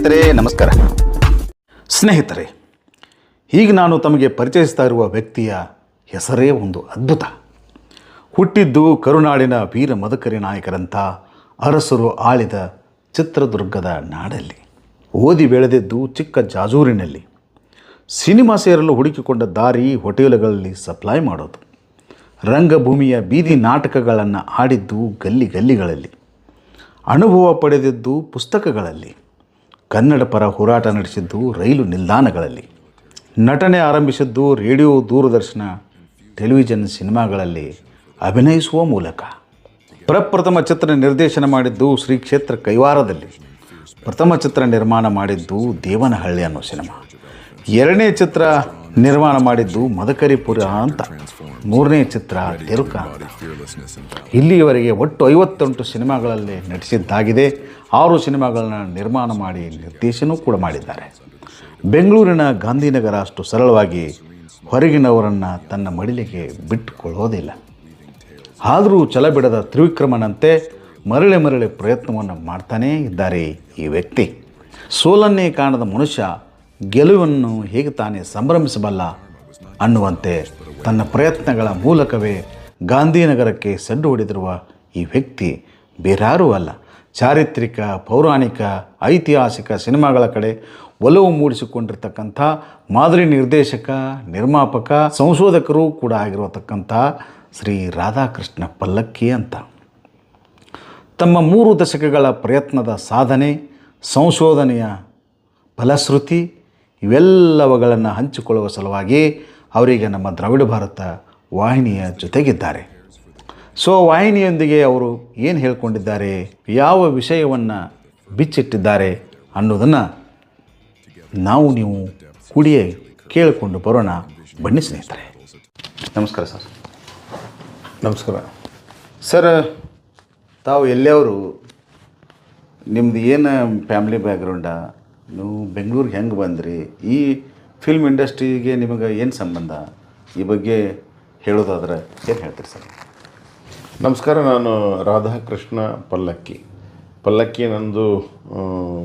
ಸ್ನೇಹಿತರೆ, ನಮಸ್ಕಾರ. ಸ್ನೇಹಿತರೆ ಈಗ ನಾನು ತಮಗೆ ಪರಿಚಯಿಸ್ತಾ ಇರುವ ವ್ಯಕ್ತಿಯ ಹೆಸರೇ ಒಂದು ಅದ್ಭುತ. ಹುಟ್ಟಿದ್ದು ಕರುನಾಡಿನ ವೀರ ಮದಕರಿ ನಾಯಕರಂಥ ಅರಸರು ಆಳಿದ ಚಿತ್ರದುರ್ಗದ ನಾಡಲ್ಲಿ. ಓದಿ ಬೆಳೆದಿದ್ದು ಚಿಕ್ಕ ಜಾಜೂರಿನಲ್ಲಿ. ಸಿನಿಮಾ ಸೇರಲು ಹುಡುಕಿಕೊಂಡ ದಾರಿ ಹೋಟೆಲ್ಗಳಲ್ಲಿ ಸಪ್ಲೈ ಮಾಡೋದು. ರಂಗಭೂಮಿಯ ಬೀದಿ ನಾಟಕಗಳನ್ನು ಆಡಿದ್ದು ಗಲ್ಲಿ ಗಲ್ಲಿಗಳಲ್ಲಿ. ಅನುಭವ ಪಡೆದಿದ್ದು ಪುಸ್ತಕಗಳಲ್ಲಿ. ಕನ್ನಡ ಪರ ಹೋರಾಟ ನಡೆಸಿದ್ದು ರೈಲು ನಿಲ್ದಾಣಗಳಲ್ಲಿ. ನಟನೆ ಆರಂಭಿಸಿದ್ದು ರೇಡಿಯೋ ದೂರದರ್ಶನ, ಟೆಲಿವಿಷನ್ ಸಿನಿಮಾಗಳಲ್ಲಿ ಅಭಿನಯಿಸುವ ಮೂಲಕ. ಪ್ರಪ್ರಥಮ ಚಿತ್ರ ನಿರ್ದೇಶನ ಮಾಡಿದ್ದು ಶ್ರೀ ಕ್ಷೇತ್ರ ಕೈವಾರದಲ್ಲಿ. ಪ್ರಥಮ ಚಿತ್ರ ನಿರ್ಮಾಣ ಮಾಡಿದ್ದು ದೇವನಹಳ್ಳಿ ಅನ್ನೋ ಸಿನಿಮಾ. ಎರಡನೇ ಚಿತ್ರ ನಿರ್ಮಾಣ ಮಾಡಿದ್ದು ಮದಕರಿಪುರ ಅಂತ. ಮೂರನೇ ಚಿತ್ರ ತೆರುಕ ಇಲ್ಲಿಯವರೆಗೆ ಒಟ್ಟು ಐವತ್ತೆಂಟು ಸಿನಿಮಾಗಳಲ್ಲಿ ನಟಿಸಿದ್ದಾಗಿದೆ. ಆರು ಸಿನಿಮಾಗಳನ್ನ ನಿರ್ಮಾಣ ಮಾಡಿ ನಿರ್ದೇಶನ ಕೂಡ ಮಾಡಿದ್ದಾರೆ. ಬೆಂಗಳೂರಿನ ಗಾಂಧಿನಗರ ಅಷ್ಟು ಸರಳವಾಗಿ ಹೊರಗಿನವರನ್ನು ತನ್ನ ಮಡಿಲಿಗೆ ಬಿಟ್ಟುಕೊಳ್ಳೋದಿಲ್ಲ. ಆದರೂ ಛಲ ಬಿಡದ ತ್ರಿವಿಕ್ರಮನಂತೆ ಮರಳೆ ಮರಳಿ ಪ್ರಯತ್ನವನ್ನು ಮಾಡ್ತಾನೇ ಇದ್ದಾರೆ ಈ ವ್ಯಕ್ತಿ. ಸೋಲನ್ನೇ ಕಾಣದ ಮನುಷ್ಯ ಗೆಲುವನ್ನು ಹೇಗೆ ತಾನೇ ಸಂಭ್ರಮಿಸಬಲ್ಲ ಅನ್ನುವಂತೆ ತನ್ನ ಪ್ರಯತ್ನಗಳ ಮೂಲಕವೇ ಗಾಂಧಿನಗರಕ್ಕೆ ಸಡ್ಡು ಹೊಡೆದಿರುವ ಈ ವ್ಯಕ್ತಿ ಬೇರಾರೂ ಅಲ್ಲ. ಚಾರಿತ್ರಿಕ, ಪೌರಾಣಿಕ, ಐತಿಹಾಸಿಕ ಸಿನಿಮಾಗಳ ಕಡೆ ಒಲವು ಮೂಡಿಸಿಕೊಂಡಿರ್ತಕ್ಕಂಥ ಮಾದರಿ ನಿರ್ದೇಶಕ, ನಿರ್ಮಾಪಕ, ಸಂಶೋಧಕರು ಕೂಡ ಆಗಿರತಕ್ಕಂಥ ಶ್ರೀ ರಾಧಾಕೃಷ್ಣ ಪಲ್ಲಕ್ಕಿ ಅಂತ. ತಮ್ಮ ಮೂರು ದಶಕಗಳ ಪ್ರಯತ್ನದ ಸಾಧನೆ, ಸಂಶೋಧನೆಯ ಫಲಶ್ರುತಿ ಇವೆಲ್ಲವುಗಳನ್ನು ಹಂಚಿಕೊಳ್ಳುವ ಸಲುವಾಗಿ ಅವರಿಗೆ ನಮ್ಮ ದ್ರಾವಿಡ ಭಾರತ ವಾಹಿನಿಯ ಜೊತೆಗಿದ್ದಾರೆ. ಸೊ ವಾಹಿನಿಯೊಂದಿಗೆ ಅವರು ಏನು ಹೇಳ್ಕೊಂಡಿದ್ದಾರೆ ಯಾವ ವಿಷಯವನ್ನು ಬಿಚ್ಚಿಟ್ಟಿದ್ದಾರೆ ಅನ್ನೋದನ್ನು ನಾವು ನೀವು ಕೂಡಿಯೇ ಕೇಳಿಕೊಂಡು ಬರೋಣ. ಬನ್ನಿ ಸ್ನೇಹಿತರೆ. ನಮಸ್ಕಾರ ಸರ್. ನಮಸ್ಕಾರ. ಸರ್ ತಾವು ಎಲ್ಲಿಯವರು? ನಿಮ್ಮದು ಏನು ಫ್ಯಾಮ್ಲಿ ಬ್ಯಾಕ್ಗ್ರೌಂಡ? ನೀವು ಬೆಂಗಳೂರಿಗೆ ಹೆಂಗೆ ಬಂದ್ರಿ? ಈ ಫಿಲ್ಮ್ ಇಂಡಸ್ಟ್ರಿಗೆ ನಿಮಗೆ ಏನು ಸಂಬಂಧ? ಈ ಬಗ್ಗೆ ಹೇಳೋದಾದ್ರೆ ಏನು ಹೇಳ್ತೀರಿ ಸರ್? ನಮಸ್ಕಾರ, ನಾನು ರಾಧಾಕೃಷ್ಣ ಪಲ್ಲಕ್ಕಿ. ಪಲ್ಲಕ್ಕಿ ನಂದು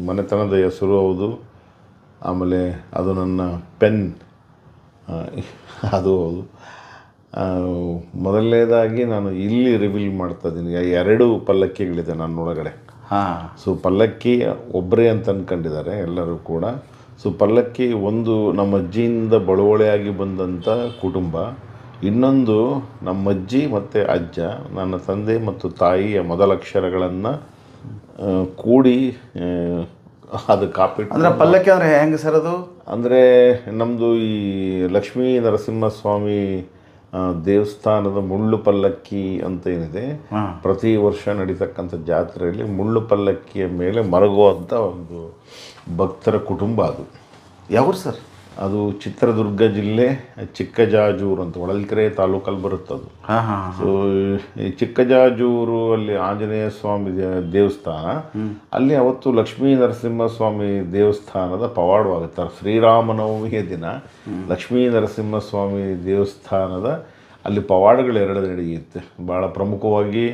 ಮನೆತನದ ಹೆಸರು ಹೌದು. ಆಮೇಲೆ ಅದು ನನ್ನ ಪೆನ್ ಅದು ಹೌದು. ಮೊದಲನೇದಾಗಿ ನಾನು ಇಲ್ಲಿ ರಿವೀಲ್ ಮಾಡ್ತಾ ಇದ್ದೀನಿ. ಎರಡು ಪಲ್ಲಕ್ಕಿಗಳಿದೆ ನನ್ನ ಒಳಗಡೆ. ಹಾಂ. ಸೊ ಪಲ್ಲಕ್ಕಿ ಒಬ್ಬರೇ ಅಂತ ಅಂದ್ಕೊಂಡಿದ್ದಾರೆ ಎಲ್ಲರೂ ಕೂಡ. ಸೊ ಪಲ್ಲಕ್ಕಿ ಒಂದು ನಮ್ಮ ಅಜ್ಜಿಯಿಂದ ಬಳುವಳಿಯಾಗಿ ಬಂದಂಥ ಕುಟುಂಬ. ಇನ್ನೊಂದು ನಮ್ಮ ಅಜ್ಜಿ ಮತ್ತು ಅಜ್ಜ ನನ್ನ ತಂದೆ ಮತ್ತು ತಾಯಿಯ ಮೊದಲ ಅಕ್ಷರಗಳನ್ನು ಕೂಡಿ ಅದು ಕಾಪಿ ಅಂದರೆ ಪಲ್ಲಕ್ಕಿ ಅಂದರೆ ಹೆಂಗೆ ಸರ್ ಅದು ಅಂದರೆ ನಮ್ಮದು ಈ ಲಕ್ಷ್ಮೀ ನರಸಿಂಹಸ್ವಾಮಿ ದೇವಸ್ಥಾನದ ಮುಳ್ಳು ಪಲ್ಲಕ್ಕಿ ಅಂತ ಏನಿದೆ ಪ್ರತಿ ವರ್ಷ ನಡೀತಕ್ಕಂಥ ಜಾತ್ರೆಯಲ್ಲಿ ಮುಳ್ಳು ಪಲ್ಲಕ್ಕಿಯ ಮೇಲೆ ಮರಗುವಂಥ ಒಂದು ಭಕ್ತರ ಕುಟುಂಬ ಅದು. ಯಾವ್ರು ಸರ್? ಅದು ಚಿತ್ರದುರ್ಗ ಜಿಲ್ಲೆ ಚಿಕ್ಕಜಾಜೂರು ಅಂತ ಹೊಳಲ್ಕೆರೆ ತಾಲೂಕಲ್ಲಿ ಬರುತ್ತದು ಹಾಂ ಹಾಂ ಸೊ ಈ ಚಿಕ್ಕಜಾಜೂರು ಅಲ್ಲಿ ಆಂಜನೇಯ ಸ್ವಾಮಿ ದೇ- ದೇವಸ್ಥಾನ ಅಲ್ಲಿ ಅವತ್ತು ಲಕ್ಷ್ಮೀ ನರಸಿಂಹಸ್ವಾಮಿ ದೇವಸ್ಥಾನದ ಪವಾಡವಾಗುತ್ತೆ. ಶ್ರೀರಾಮನವಮಿಯ ದಿನ ಲಕ್ಷ್ಮೀ ನರಸಿಂಹಸ್ವಾಮಿ ದೇವಸ್ಥಾನದ ಅಲ್ಲಿ ಪವಾಡಗಳು ಎರಡು ನಡೆಯುತ್ತೆ ಭಾಳ ಪ್ರಮುಖವಾಗಿ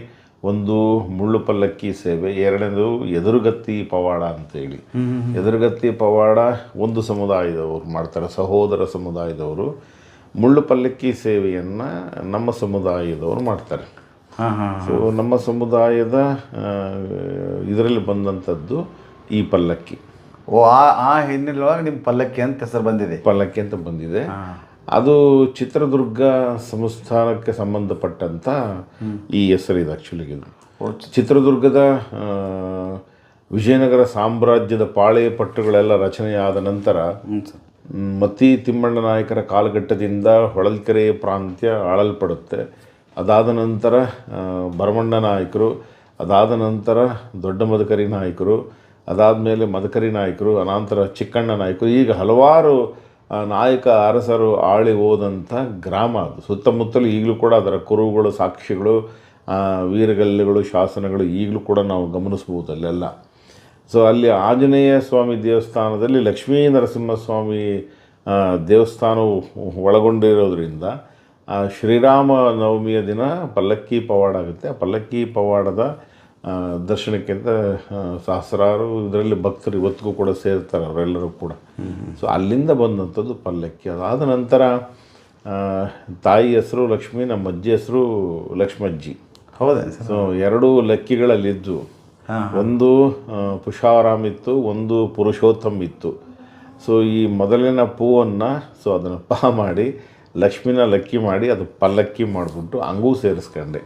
ಒಂದು ಮುಳ್ಳು ಪಲ್ಲಕ್ಕಿ ಸೇವೆ ಎರಡನೇದು ಎದುರುಗತ್ತಿ ಪವಾಡ ಅಂತೇಳಿ. ಎದುರುಗತ್ತಿ ಪವಾಡ ಒಂದು ಸಮುದಾಯದವರು ಮಾಡ್ತಾರೆ ಸಹೋದರ ಸಮುದಾಯದವರು. ಮುಳ್ಳು ಪಲ್ಲಕ್ಕಿ ಸೇವೆಯನ್ನು ನಮ್ಮ ಸಮುದಾಯದವರು ಮಾಡ್ತಾರೆ. ಸೊ ನಮ್ಮ ಸಮುದಾಯದ ಇದರಲ್ಲಿ ಬಂದಂಥದ್ದು ಈ ಪಲ್ಲಕ್ಕಿ. ಓ ಆ ಆ ಹಿನ್ನೆಲೆಯೊಳಗೆ ನಿಮ್ಮ ಪಲ್ಲಕ್ಕಿ ಅಂತ ಹೆಸರು ಬಂದಿದೆ. ಪಲ್ಲಕ್ಕಿ ಅಂತ ಬಂದಿದೆ. ಅದು ಚಿತ್ರದುರ್ಗ ಸಂಸ್ಥಾನಕ್ಕೆ ಸಂಬಂಧಪಟ್ಟಂಥ ಈ ಹೆಸರಿದೆ ಆ್ಯಕ್ಚುಲಿ ಚಿತ್ರದುರ್ಗದ ವಿಜಯನಗರ ಸಾಮ್ರಾಜ್ಯದ ಪಾಳೆ ಪಟ್ಟುಗಳೆಲ್ಲ ರಚನೆಯಾದ ನಂತರ ಮತಿ ತಿಮ್ಮಣ್ಣ ನಾಯಕರ ಕಾಲಘಟ್ಟದಿಂದ ಹೊಳಲ್ಕೆರೆ ಪ್ರಾಂತ್ಯ ಆಳಲ್ಪಡುತ್ತೆ. ಅದಾದ ನಂತರ ಭರಮಣ್ಣ ನಾಯಕರು ಅದಾದ ನಂತರ ದೊಡ್ಡ ಮದಕರಿ ನಾಯಕರು ಅದಾದಮೇಲೆ ಮದಕರಿ ನಾಯಕರು ಅನಂತರ ಚಿಕ್ಕಣ್ಣ ನಾಯಕರು ಈಗ ಹಲವಾರು ನಾಯಕ ಅರಸರು ಆಳಿ ಹೋದಂಥ ಗ್ರಾಮ ಅದು. ಸುತ್ತಮುತ್ತಲು ಈಗಲೂ ಕೂಡ ಅದರ ಕುರುಗಳು ಸಾಕ್ಷಿಗಳು ವೀರಗಲ್ಲುಗಳು, ಶಾಸನಗಳು ಈಗಲೂ ಕೂಡ ನಾವು ಗಮನಿಸ್ಬೋದು ಅಲ್ಲೆಲ್ಲ. ಸೊ ಅಲ್ಲಿ ಆಂಜನೇಯ ಸ್ವಾಮಿ ದೇವಸ್ಥಾನದಲ್ಲಿ ಲಕ್ಷ್ಮೀ ನರಸಿಂಹಸ್ವಾಮಿ ದೇವಸ್ಥಾನವು ಒಳಗೊಂಡಿರೋದ್ರಿಂದ ಶ್ರೀರಾಮ ನವಮಿಯ ದಿನ ಪಲ್ಲಕ್ಕಿ ಪವಾಡ ಆಗುತ್ತೆ. ಪಲ್ಲಕ್ಕಿ ಪವಾಡದ ಆ, ದರ್ಶನಕ್ಕೆ ಅಂತ ಸಹಸ್ರಾರು ಇದರಲ್ಲಿ ಭಕ್ತರು ಇವತ್ತಿಗೂ ಕೂಡ ಸೇರ್ತಾರೆ ಅವರೆಲ್ಲರೂ ಕೂಡ. ಸೊ ಅಲ್ಲಿಂದ ಬಂದಂಥದ್ದು ಪಲ್ಲಕ್ಕಿ. ಅದಾದ ನಂತರ ತಾಯಿ ಹೆಸರು ಲಕ್ಷ್ಮಿ ನಮ್ಮ ಅಜ್ಜಿ ಹೆಸರು ಲಕ್ಷ್ಮಜ್ಜಿ. ಹೌದಾ? ಸೊ ಎರಡು ಲಕ್ಕಿಗಳಲ್ಲಿದ್ದು ಒಂದು ಪುಷಾರಾಮ್ ಇತ್ತು ಒಂದು ಪುರುಷೋತ್ತಮ್ ಇತ್ತು. ಸೊ ಈ ಮೊದಲಿನ ಪೂವನ್ನು ಸೊ ಅದನ್ನು ಪಾ ಮಾಡಿ ಲಕ್ಷ್ಮಿನ ಲಕ್ಕಿ ಮಾಡಿ ಅದು ಪಲ್ಲಕ್ಕಿ ಮಾಡಿಬಿಟ್ಟು ಹಂಗೂ ಸೇರಿಸ್ಕೊಂಡೆ.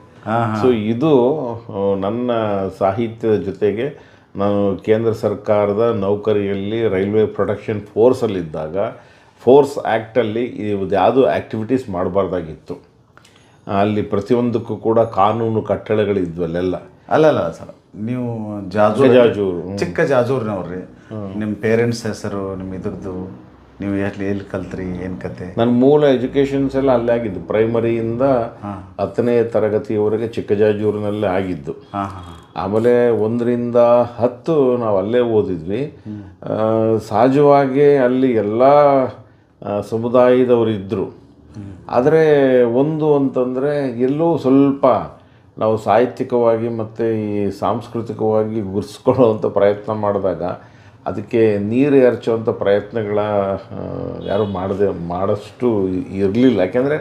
ಸೊ ಇದು ನನ್ನ ಸಾಹಿತ್ಯದ ಜೊತೆಗೆ ನಾನು ಕೇಂದ್ರ ಸರ್ಕಾರದ ನೌಕರಿಯಲ್ಲಿ ರೈಲ್ವೆ ಪ್ರೊಡಕ್ಷನ್ ಫೋರ್ಸಲ್ಲಿದ್ದಾಗ ಫೋರ್ಸ್ ಆ್ಯಕ್ಟಲ್ಲಿ ಇದು ಯಾವುದು ಆ್ಯಕ್ಟಿವಿಟೀಸ್ ಮಾಡಬಾರ್ದಾಗಿತ್ತು. ಅಲ್ಲಿ ಪ್ರತಿಯೊಂದಕ್ಕೂ ಕೂಡ ಕಾನೂನು ಕಟ್ಟಳೆಗಳಿದ್ವು ಅಲ್ಲೆಲ್ಲ. ಅಲ್ಲಲ್ಲ ಅಲ್ಲ ಸರ್ ನೀವು ಜಾಜೂರ್ ಜಾಜೂರು. ಚಿಕ್ಕ ಜಾಜೂರ್ನವ್ರಿ ನಿಮ್ಮ ಪೇರೆಂಟ್ಸ್ ಹೆಸರು ನಿಮ್ಮ ಇದ್ರದ್ದು. ನೀವು ಎಲ್ಲಿ ಎಲ್ಲಿ ಕಲ್ತ್ರಿ ಏನು ಕತೆ? ನನ್ನ ಮೂಲ ಎಜುಕೇಷನ್ಸ್ ಎಲ್ಲ ಅಲ್ಲೇ ಆಗಿದ್ದು. ಪ್ರೈಮರಿಯಿಂದ ಹತ್ತನೇ ತರಗತಿಯವರೆಗೆ ಚಿಕ್ಕಜಾಜೂರಿನಲ್ಲೇ ಆಗಿದ್ದು. ಆಮೇಲೆ ಒಂದರಿಂದ ಹತ್ತು ನಾವು ಅಲ್ಲೇ ಓದಿದ್ವಿ. ಸಹಜವಾಗಿ ಅಲ್ಲಿ ಎಲ್ಲ ಸಮುದಾಯದವರು ಇದ್ದರು ಆದರೆ ಒಂದು ಅಂತಂದರೆ ಎಲ್ಲೋ ಸ್ವಲ್ಪ ನಾವು ಸಾಹಿತ್ಯಿಕವಾಗಿ ಮತ್ತು ಈ ಸಾಂಸ್ಕೃತಿಕವಾಗಿ ಗುರ್ಸ್ಕೊಳ್ಳೋವಂಥ ಪ್ರಯತ್ನ ಮಾಡಿದಾಗ ಅದಕ್ಕೆ ನೀರು ಎರಚುವಂಥ ಪ್ರಯತ್ನಗಳ ಯಾರು ಮಾಡದೆ ಮಾಡಷ್ಟು ಇರಲಿಲ್ಲ. ಯಾಕೆಂದರೆ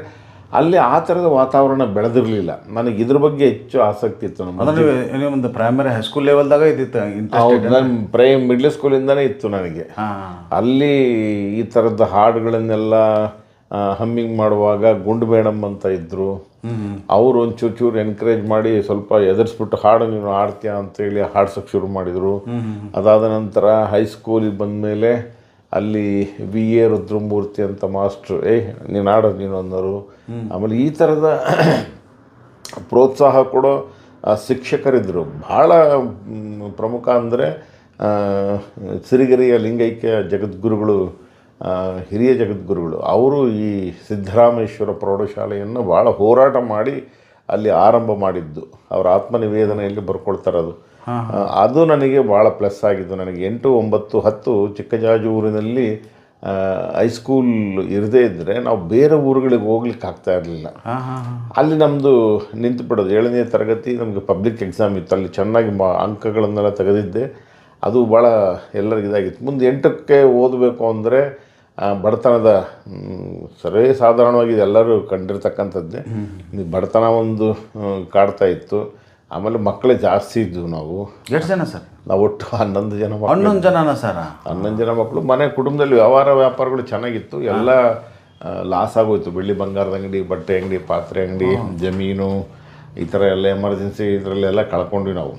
ಅಲ್ಲಿ ಆ ಥರದ ವಾತಾವರಣ ಬೆಳೆದಿರಲಿಲ್ಲ. ನನಗೆ ಇದ್ರ ಬಗ್ಗೆ ಹೆಚ್ಚು ಆಸಕ್ತಿ ಇತ್ತು ನಮ್ಮ ಒಂದು ಪ್ರೈಮರಿ ಹೈಸ್ಕೂಲ್ ಲೆವೆಲ್ದಾಗ ಇದ್ದಿತ್ತು ನನ್ನ ಪ್ರೈ ಮಿಡ್ಲ್ ಸ್ಕೂಲಿಂದನೇ ಇತ್ತು ನನಗೆ. ಅಲ್ಲಿ ಈ ಥರದ ಹಾಡುಗಳನ್ನೆಲ್ಲ ಹಮ್ಮಿಂಗ್ ಮಾಡುವಾಗ ಗುಂಡು ಮೇಡಮ್ ಅಂತ ಇದ್ದರು ಅವರು ಒಂಚೂರು ಚೂರು ಎನ್ಕರೇಜ್ ಮಾಡಿ ಸ್ವಲ್ಪ ಎದುರಿಸ್ಬಿಟ್ಟು ಹಾಡು ನೀನು ಹಾಡ್ತೀಯ ಅಂತೇಳಿ ಹಾಡ್ಸೋಕ್ಕೆ ಶುರು ಮಾಡಿದರು. ಅದಾದ ನಂತರ ಹೈಸ್ಕೂಲಿಗೆ ಬಂದಮೇಲೆ ಅಲ್ಲಿ ವಿ ಎ ರುದ್ರಮೂರ್ತಿ ಅಂತ ಮಾಸ್ಟ್ರು ಏ ನೀನು ಆಡೋದು ನೀನು ಅನ್ನೋರು. ಆಮೇಲೆ ಈ ಥರದ ಪ್ರೋತ್ಸಾಹ ಕೊಡೋ ಶಿಕ್ಷಕರಿದ್ದರು ಭಾಳ ಪ್ರಮುಖ ಅಂದರೆ ಸಿರಿಗೆರೆಯ ಲಿಂಗೈಕ್ಯ ಜಗದ್ಗುರುಗಳು ಹಿರಿಯ ಜಗದ್ಗುರುಗಳು ಅವರು ಈ ಸಿದ್ಧರಾಮೇಶ್ವರ ಪ್ರೌಢಶಾಲೆಯನ್ನು ಭಾಳ ಹೋರಾಟ ಮಾಡಿ ಅಲ್ಲಿ ಆರಂಭ ಮಾಡಿದ್ದು. ಅವರ ಆತ್ಮನಿವೇದನೆಯಲ್ಲಿ ಬರ್ಕೊಳ್ತಾರೆ ಅದು. ಅದು ನನಗೆ ಭಾಳ ಪ್ಲಸ್ ಆಗಿದ್ದು. ನನಗೆ ಎಂಟು ಒಂಬತ್ತು ಹತ್ತು ಚಿಕ್ಕಜಾಜೂರಿನಲ್ಲಿ ಹೈಸ್ಕೂಲ್ ಇರದೇ ಇದ್ದರೆ ನಾವು ಬೇರೆ ಊರುಗಳಿಗೆ ಹೋಗ್ಲಿಕ್ಕೆ ಆಗ್ತಾ ಇರಲಿಲ್ಲ. ಅಲ್ಲಿ ನಮ್ಮದು ನಿಂತು ಬಿಡೋದು. ಏಳನೇ ತರಗತಿ ನಮಗೆ ಪಬ್ಲಿಕ್ ಎಕ್ಸಾಮ್ ಇತ್ತು. ಅಲ್ಲಿ ಚೆನ್ನಾಗಿ ಮಾ ಅಂಕಗಳನ್ನೆಲ್ಲ ತೆಗೆದಿದ್ದೆ. ಅದು ಭಾಳ ಎಲ್ಲರಿಗೂ ಇದಾಗಿತ್ತು. ಮುಂದೆ ಎಂಟಕ್ಕೆ ಓದಬೇಕು ಅಂದರೆ ಬಡತನದ ಸರ್ವೇ ಸಾಧಾರಣವಾಗಿ ಎಲ್ಲರೂ ಕಂಡಿರ್ತಕ್ಕಂಥದ್ದೇ. ಬಡತನ ಒಂದು ಕಾಡ್ತಾ ಇತ್ತು. ಆಮೇಲೆ ಮಕ್ಕಳೇ ಜಾಸ್ತಿ ಇದ್ವು ನಾವು. ಎಷ್ಟು ಜನ ಸರ್? ನಾವು ಒಟ್ಟು ಹನ್ನೊಂದು ಜನ ಮಕ್ಕಳು. ಹನ್ನೊಂದು ಜನನ ಸರ್? ಹನ್ನೊಂದು ಜನ ಮಕ್ಕಳು. ಮನೆ ಕುಟುಂಬದಲ್ಲಿ ವ್ಯವಹಾರ ವ್ಯಾಪಾರಗಳು ಚೆನ್ನಾಗಿತ್ತು. ಎಲ್ಲ ಲಾಸ್ ಆಗೋಯ್ತು. ಬೆಳ್ಳಿ ಬಂಗಾರದ ಅಂಗಡಿ ಬಟ್ಟೆ ಅಂಗಡಿ ಪಾತ್ರೆ ಅಂಗಡಿ ಜಮೀನು ಈ ಥರ ಎಲ್ಲ ಎಮರ್ಜೆನ್ಸಿ ಇದರಲ್ಲೆಲ್ಲ ಕಳ್ಕೊಂಡ್ವಿ ನಾವು.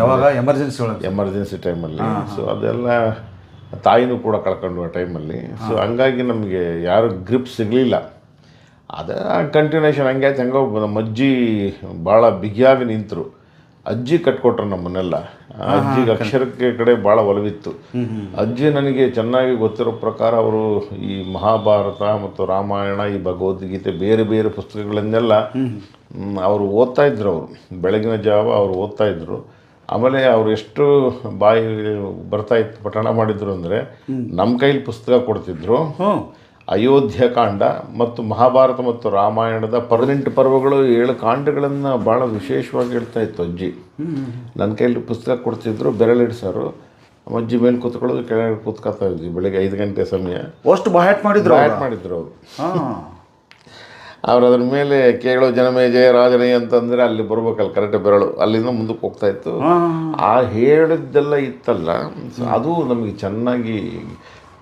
ಯಾವಾಗ? ಎಮರ್ಜೆನ್ಸಿ ಒಳಗೆ? ಎಮರ್ಜೆನ್ಸಿ ಟೈಮಲ್ಲಿ ಸೊ ಅದೆಲ್ಲ ತಾಯಿನೂ ಕೂಡ ಕಳ್ಕೊಂಡು ಆ ಟೈಮಲ್ಲಿ ಸೊ ಹಂಗಾಗಿ ನಮಗೆ ಯಾರು ಗ್ರಿಪ್ ಸಿಗಲಿಲ್ಲ. ಅದೇ ಕಂಟಿನ್ಯೂಷನ್ ಹಂಗೆ ಆಯ್ತು ಹಂಗೆ ನಮ್ಮ ಅಜ್ಜಿ ಭಾಳ ಬಿಗಿಯಾಗಿ ನಿಂತರು. ಅಜ್ಜಿ ಕಟ್ಕೊಟ್ರು ನಮ್ಮನ್ನೆಲ್ಲ ಅಜ್ಜಿ ಅಜ್ಜಿಗೆ ಅಕ್ಷರಕ್ಕೆ ಕಡೆ ಭಾಳ ಒಲವಿತ್ತು. ಅಜ್ಜಿ ನನಗೆ ಚೆನ್ನಾಗಿ ಗೊತ್ತಿರೋ ಪ್ರಕಾರ ಅವರು ಈ ಮಹಾಭಾರತ ಮತ್ತು ರಾಮಾಯಣ ಈ ಭಗವದ್ಗೀತೆ ಬೇರೆ ಬೇರೆ ಪುಸ್ತಕಗಳನ್ನೆಲ್ಲ ಅವರು ಓದ್ತಾ ಇದ್ರು ಅವರು. ಬೆಳಗಿನ ಜಾವ ಅವರು ಓದ್ತಾ ಇದ್ರು. ಆಮೇಲೆ ಅವ್ರು ಎಷ್ಟು ಬಾಯಿ ಬರ್ತಾ ಇತ್ತು ಪಠಣ ಮಾಡಿದ್ರು ಅಂದರೆ ನಮ್ಮ ಕೈಲಿ ಪುಸ್ತಕ ಕೊಡ್ತಿದ್ರು. ಅಯೋಧ್ಯ ಕಾಂಡ ಮತ್ತು ಮಹಾಭಾರತ ಮತ್ತು ರಾಮಾಯಣದ ಪದಿನೆಂಟು ಪರ್ವಗಳು ಏಳು ಕಾಂಡಗಳನ್ನು ಭಾಳ ವಿಶೇಷವಾಗಿ ಹೇಳ್ತಾ ಇತ್ತು ಅಜ್ಜಿ. ನನ್ನ ಕೈಲಿ ಪುಸ್ತಕ ಕೊಡ್ತಿದ್ರು ಬೆರಳಿಡ್ಸೋರು ಅಜ್ಜಿ ಮೇಲೆ ಕೂತ್ಕೊಳ್ಳೋದು ಕೆಳಗಡೆ ಕೂತ್ಕೊತಾ ಇದ್ವಿ ಬೆಳಿಗ್ಗೆ ಐದು ಗಂಟೆ ಸಮಯ. ಅಷ್ಟು ಬಾಯಟ್ ಮಾಡಿದ್ರು ಬಾಯಟ್ ಮಾಡಿದ್ರು ಅವರು. ಅವ್ರು ಅದ್ರ ಮೇಲೆ ಕೇಳೋ ಜನಮೇ ಜಯ ರಾಜನೇ ಅಂತಂದರೆ ಅಲ್ಲಿ ಬರ್ಬೇಕಲ್ಲ ಕರೆಕ್ಟ್ ಬೆರಳು. ಅಲ್ಲಿಂದ ಮುಂದಕ್ಕೆ ಹೋಗ್ತಾ ಇತ್ತು. ಆ ಹೇಳಿದ್ದೆಲ್ಲ ಇತ್ತಲ್ಲ ಅದು ನಮಗೆ ಚೆನ್ನಾಗಿ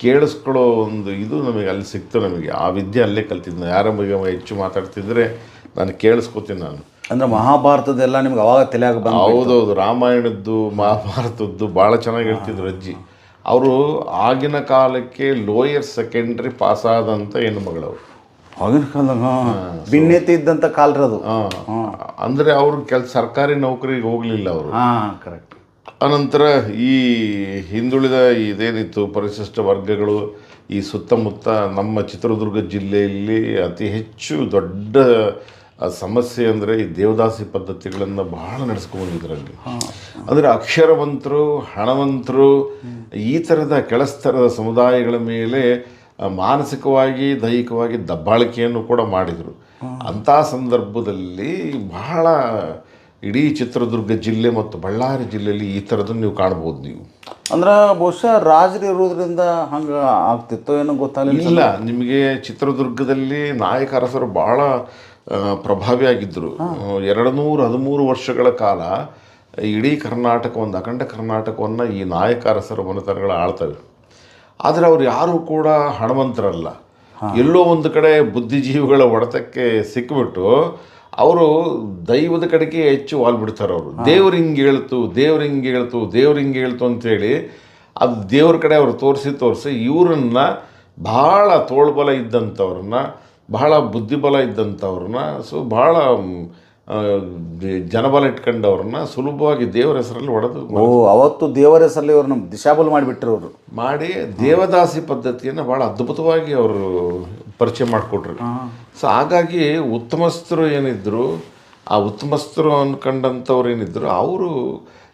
ಕೇಳಿಸ್ಕೊಳ್ಳೋ ಒಂದು ಇದು ನಮಗೆ ಅಲ್ಲಿ ಸಿಕ್ತು ನಮಗೆ. ಆ ವಿದ್ಯೆ ಅಲ್ಲೇ ಕಲ್ತಿದ್ದು ಯಾರ ಬಗ್ಗೆ ಹೆಚ್ಚು ಮಾತಾಡ್ತಿದ್ರೆ ನಾನು ಕೇಳಿಸ್ಕೊತೀನಿ ನಾನು. ಅಂದ್ರೆ ಮಹಾಭಾರತದೆಲ್ಲ ನಿಮ್ಗೆ ಅವಾಗ ತಲೆಯಾಗ ಬಂದ ಹೌದೌದು ರಾಮಾಯಣದ್ದು ಮಹಾಭಾರತದ್ದು ಭಾಳ ಚೆನ್ನಾಗಿ ಹೇಳ್ತಿದ್ರು ಅಜ್ಜಿ. ಅವರು ಆಗಿನ ಕಾಲಕ್ಕೆ ಲೋಯರ್ ಸೆಕೆಂಡ್ರಿ ಪಾಸ್ ಆದಂಥ ಹೆಣ್ಣುಮಗಳವರು ಆಗಿನ ಕಾಲದಾಗ ಭಿನ್ನತೆ ಇದ್ದಂಥ ಕಾಲ್ರಿ ಅದು. ಅಂದರೆ ಅವರು ಕೆಲ್ ಸರ್ಕಾರಿ ನೌಕರಿಗೆ ಹೋಗಲಿಲ್ಲ ಅವರು. ಹಾಂ ಕರೆಕ್ಟ್ ಅನಂತರ ಈ ಹಿಂದುಳಿದ ಇದೇನಿತ್ತು ಪರಿಶಿಷ್ಟ ವರ್ಗಗಳು ಈ ಸುತ್ತಮುತ್ತ ನಮ್ಮ ಚಿತ್ರದುರ್ಗ ಜಿಲ್ಲೆಯಲ್ಲಿ ಅತಿ ಹೆಚ್ಚು ದೊಡ್ಡ ಸಮಸ್ಯೆ ಅಂದರೆ ಈ ದೇವದಾಸಿ ಪದ್ಧತಿಗಳನ್ನು ಬಹಳ ನಡೆಸ್ಕೊಂಡ್ಬಂದಿದ್ರಲ್ಲಿ ಅಂದರೆ ಅಕ್ಷರವಂತರು ಹಣವಂತರು ಈ ಥರದ ಕೆಳಸ್ತರದ ಸಮುದಾಯಗಳ ಮೇಲೆ ಮಾನಸಿಕವಾಗಿ ದೈಹಿಕವಾಗಿ ದಬ್ಬಾಳಿಕೆಯನ್ನು ಕೂಡ ಮಾಡಿದರು. ಅಂಥ ಸಂದರ್ಭದಲ್ಲಿ ಬಹಳ ಇಡೀ ಚಿತ್ರದುರ್ಗ ಜಿಲ್ಲೆ ಮತ್ತು ಬಳ್ಳಾರಿ ಜಿಲ್ಲೆಯಲ್ಲಿ ಈ ಥರದನ್ನು ನೀವು ಕಾಣ್ಬೋದು ನೀವು. ಅಂದ್ರೆ ಬಹುಶಃ ರಾಜರು ಇರೋದ್ರಿಂದ ಹಂಗೆ ಆಗ್ತಿತ್ತೋ ಏನೋ ಗೊತ್ತಾಗಲಿಲ್ಲ. ಇಲ್ಲ ನಿಮಗೆ ಚಿತ್ರದುರ್ಗದಲ್ಲಿ ನಾಯಕ ಅರಸರು ಬಹಳ ಪ್ರಭಾವಿಯಾಗಿದ್ದರು ಎರಡು ನೂರ ಹದಿಮೂರು ವರ್ಷಗಳ ಕಾಲ ಇಡೀ ಕರ್ನಾಟಕ ಒಂದು ಅಖಂಡ ಕರ್ನಾಟಕವನ್ನು ಈ ನಾಯಕ ಅರಸರ ಮನೆತನಗಳು ಆಳ್ತವೆ. ಆದರೆ ಅವ್ರು ಯಾರೂ ಕೂಡ ಹಣವಂತರಲ್ಲ. ಎಲ್ಲೋ ಒಂದು ಕಡೆ ಬುದ್ಧಿಜೀವಿಗಳ ಹೊಡೆತಕ್ಕೆ ಸಿಕ್ಕಿಬಿಟ್ಟು ಅವರು ದೈವದ ಕಡೆಗೆ ಹೆಚ್ಚು ವಾಲ್ಬಿಡ್ತಾರೆ ಅವರು. ದೇವ್ರು ಹಿಂಗೆ ಹೇಳ್ತು ದೇವ್ರು ಹಿಂಗೆ ಹೇಳ್ತು ದೇವ್ರು ಹಿಂಗೆ ಹೇಳ್ತು ಅಂಥೇಳಿ ಅದು ದೇವ್ರ ಕಡೆ ಅವರು ತೋರಿಸಿ ತೋರಿಸಿ ಇವರನ್ನು ಭಾಳ ತೋಳ್ಬಲ ಇದ್ದಂಥವ್ರನ್ನ ಬಹಳ ಬುದ್ಧಿಬಲ ಇದ್ದಂಥವ್ರನ್ನ ಸೊ ಭಾಳ ಇಟ್ಕೊಂಡು ಜನಬಲ ಇಟ್ಕೊಂಡವ್ರನ್ನ ಸುಲಭವಾಗಿ ದೇವರ ಹೆಸರಲ್ಲಿ ಹೊಡೆದು ಓ ಅವತ್ತು ದೇವರ ಹೆಸರಲ್ಲಿ ಅವ್ರನ್ನ ದಿಶಾಬಲ್ ಮಾಡಿಬಿಟ್ರು ಅವರು ಮಾಡಿ ದೇವದಾಸಿ ಪದ್ಧತಿಯನ್ನು ಭಾಳ ಅದ್ಭುತವಾಗಿ ಅವರು ಪರಿಚಯ ಮಾಡಿಕೊಟ್ರು. ಸೊ ಹಾಗಾಗಿ ಉತ್ತಮಸ್ಥರು ಏನಿದ್ರು ಆ ಉತ್ತಮಸ್ಥರು ಅನ್ಕೊಂಡಂಥವ್ರು ಏನಿದ್ರು ಅವರು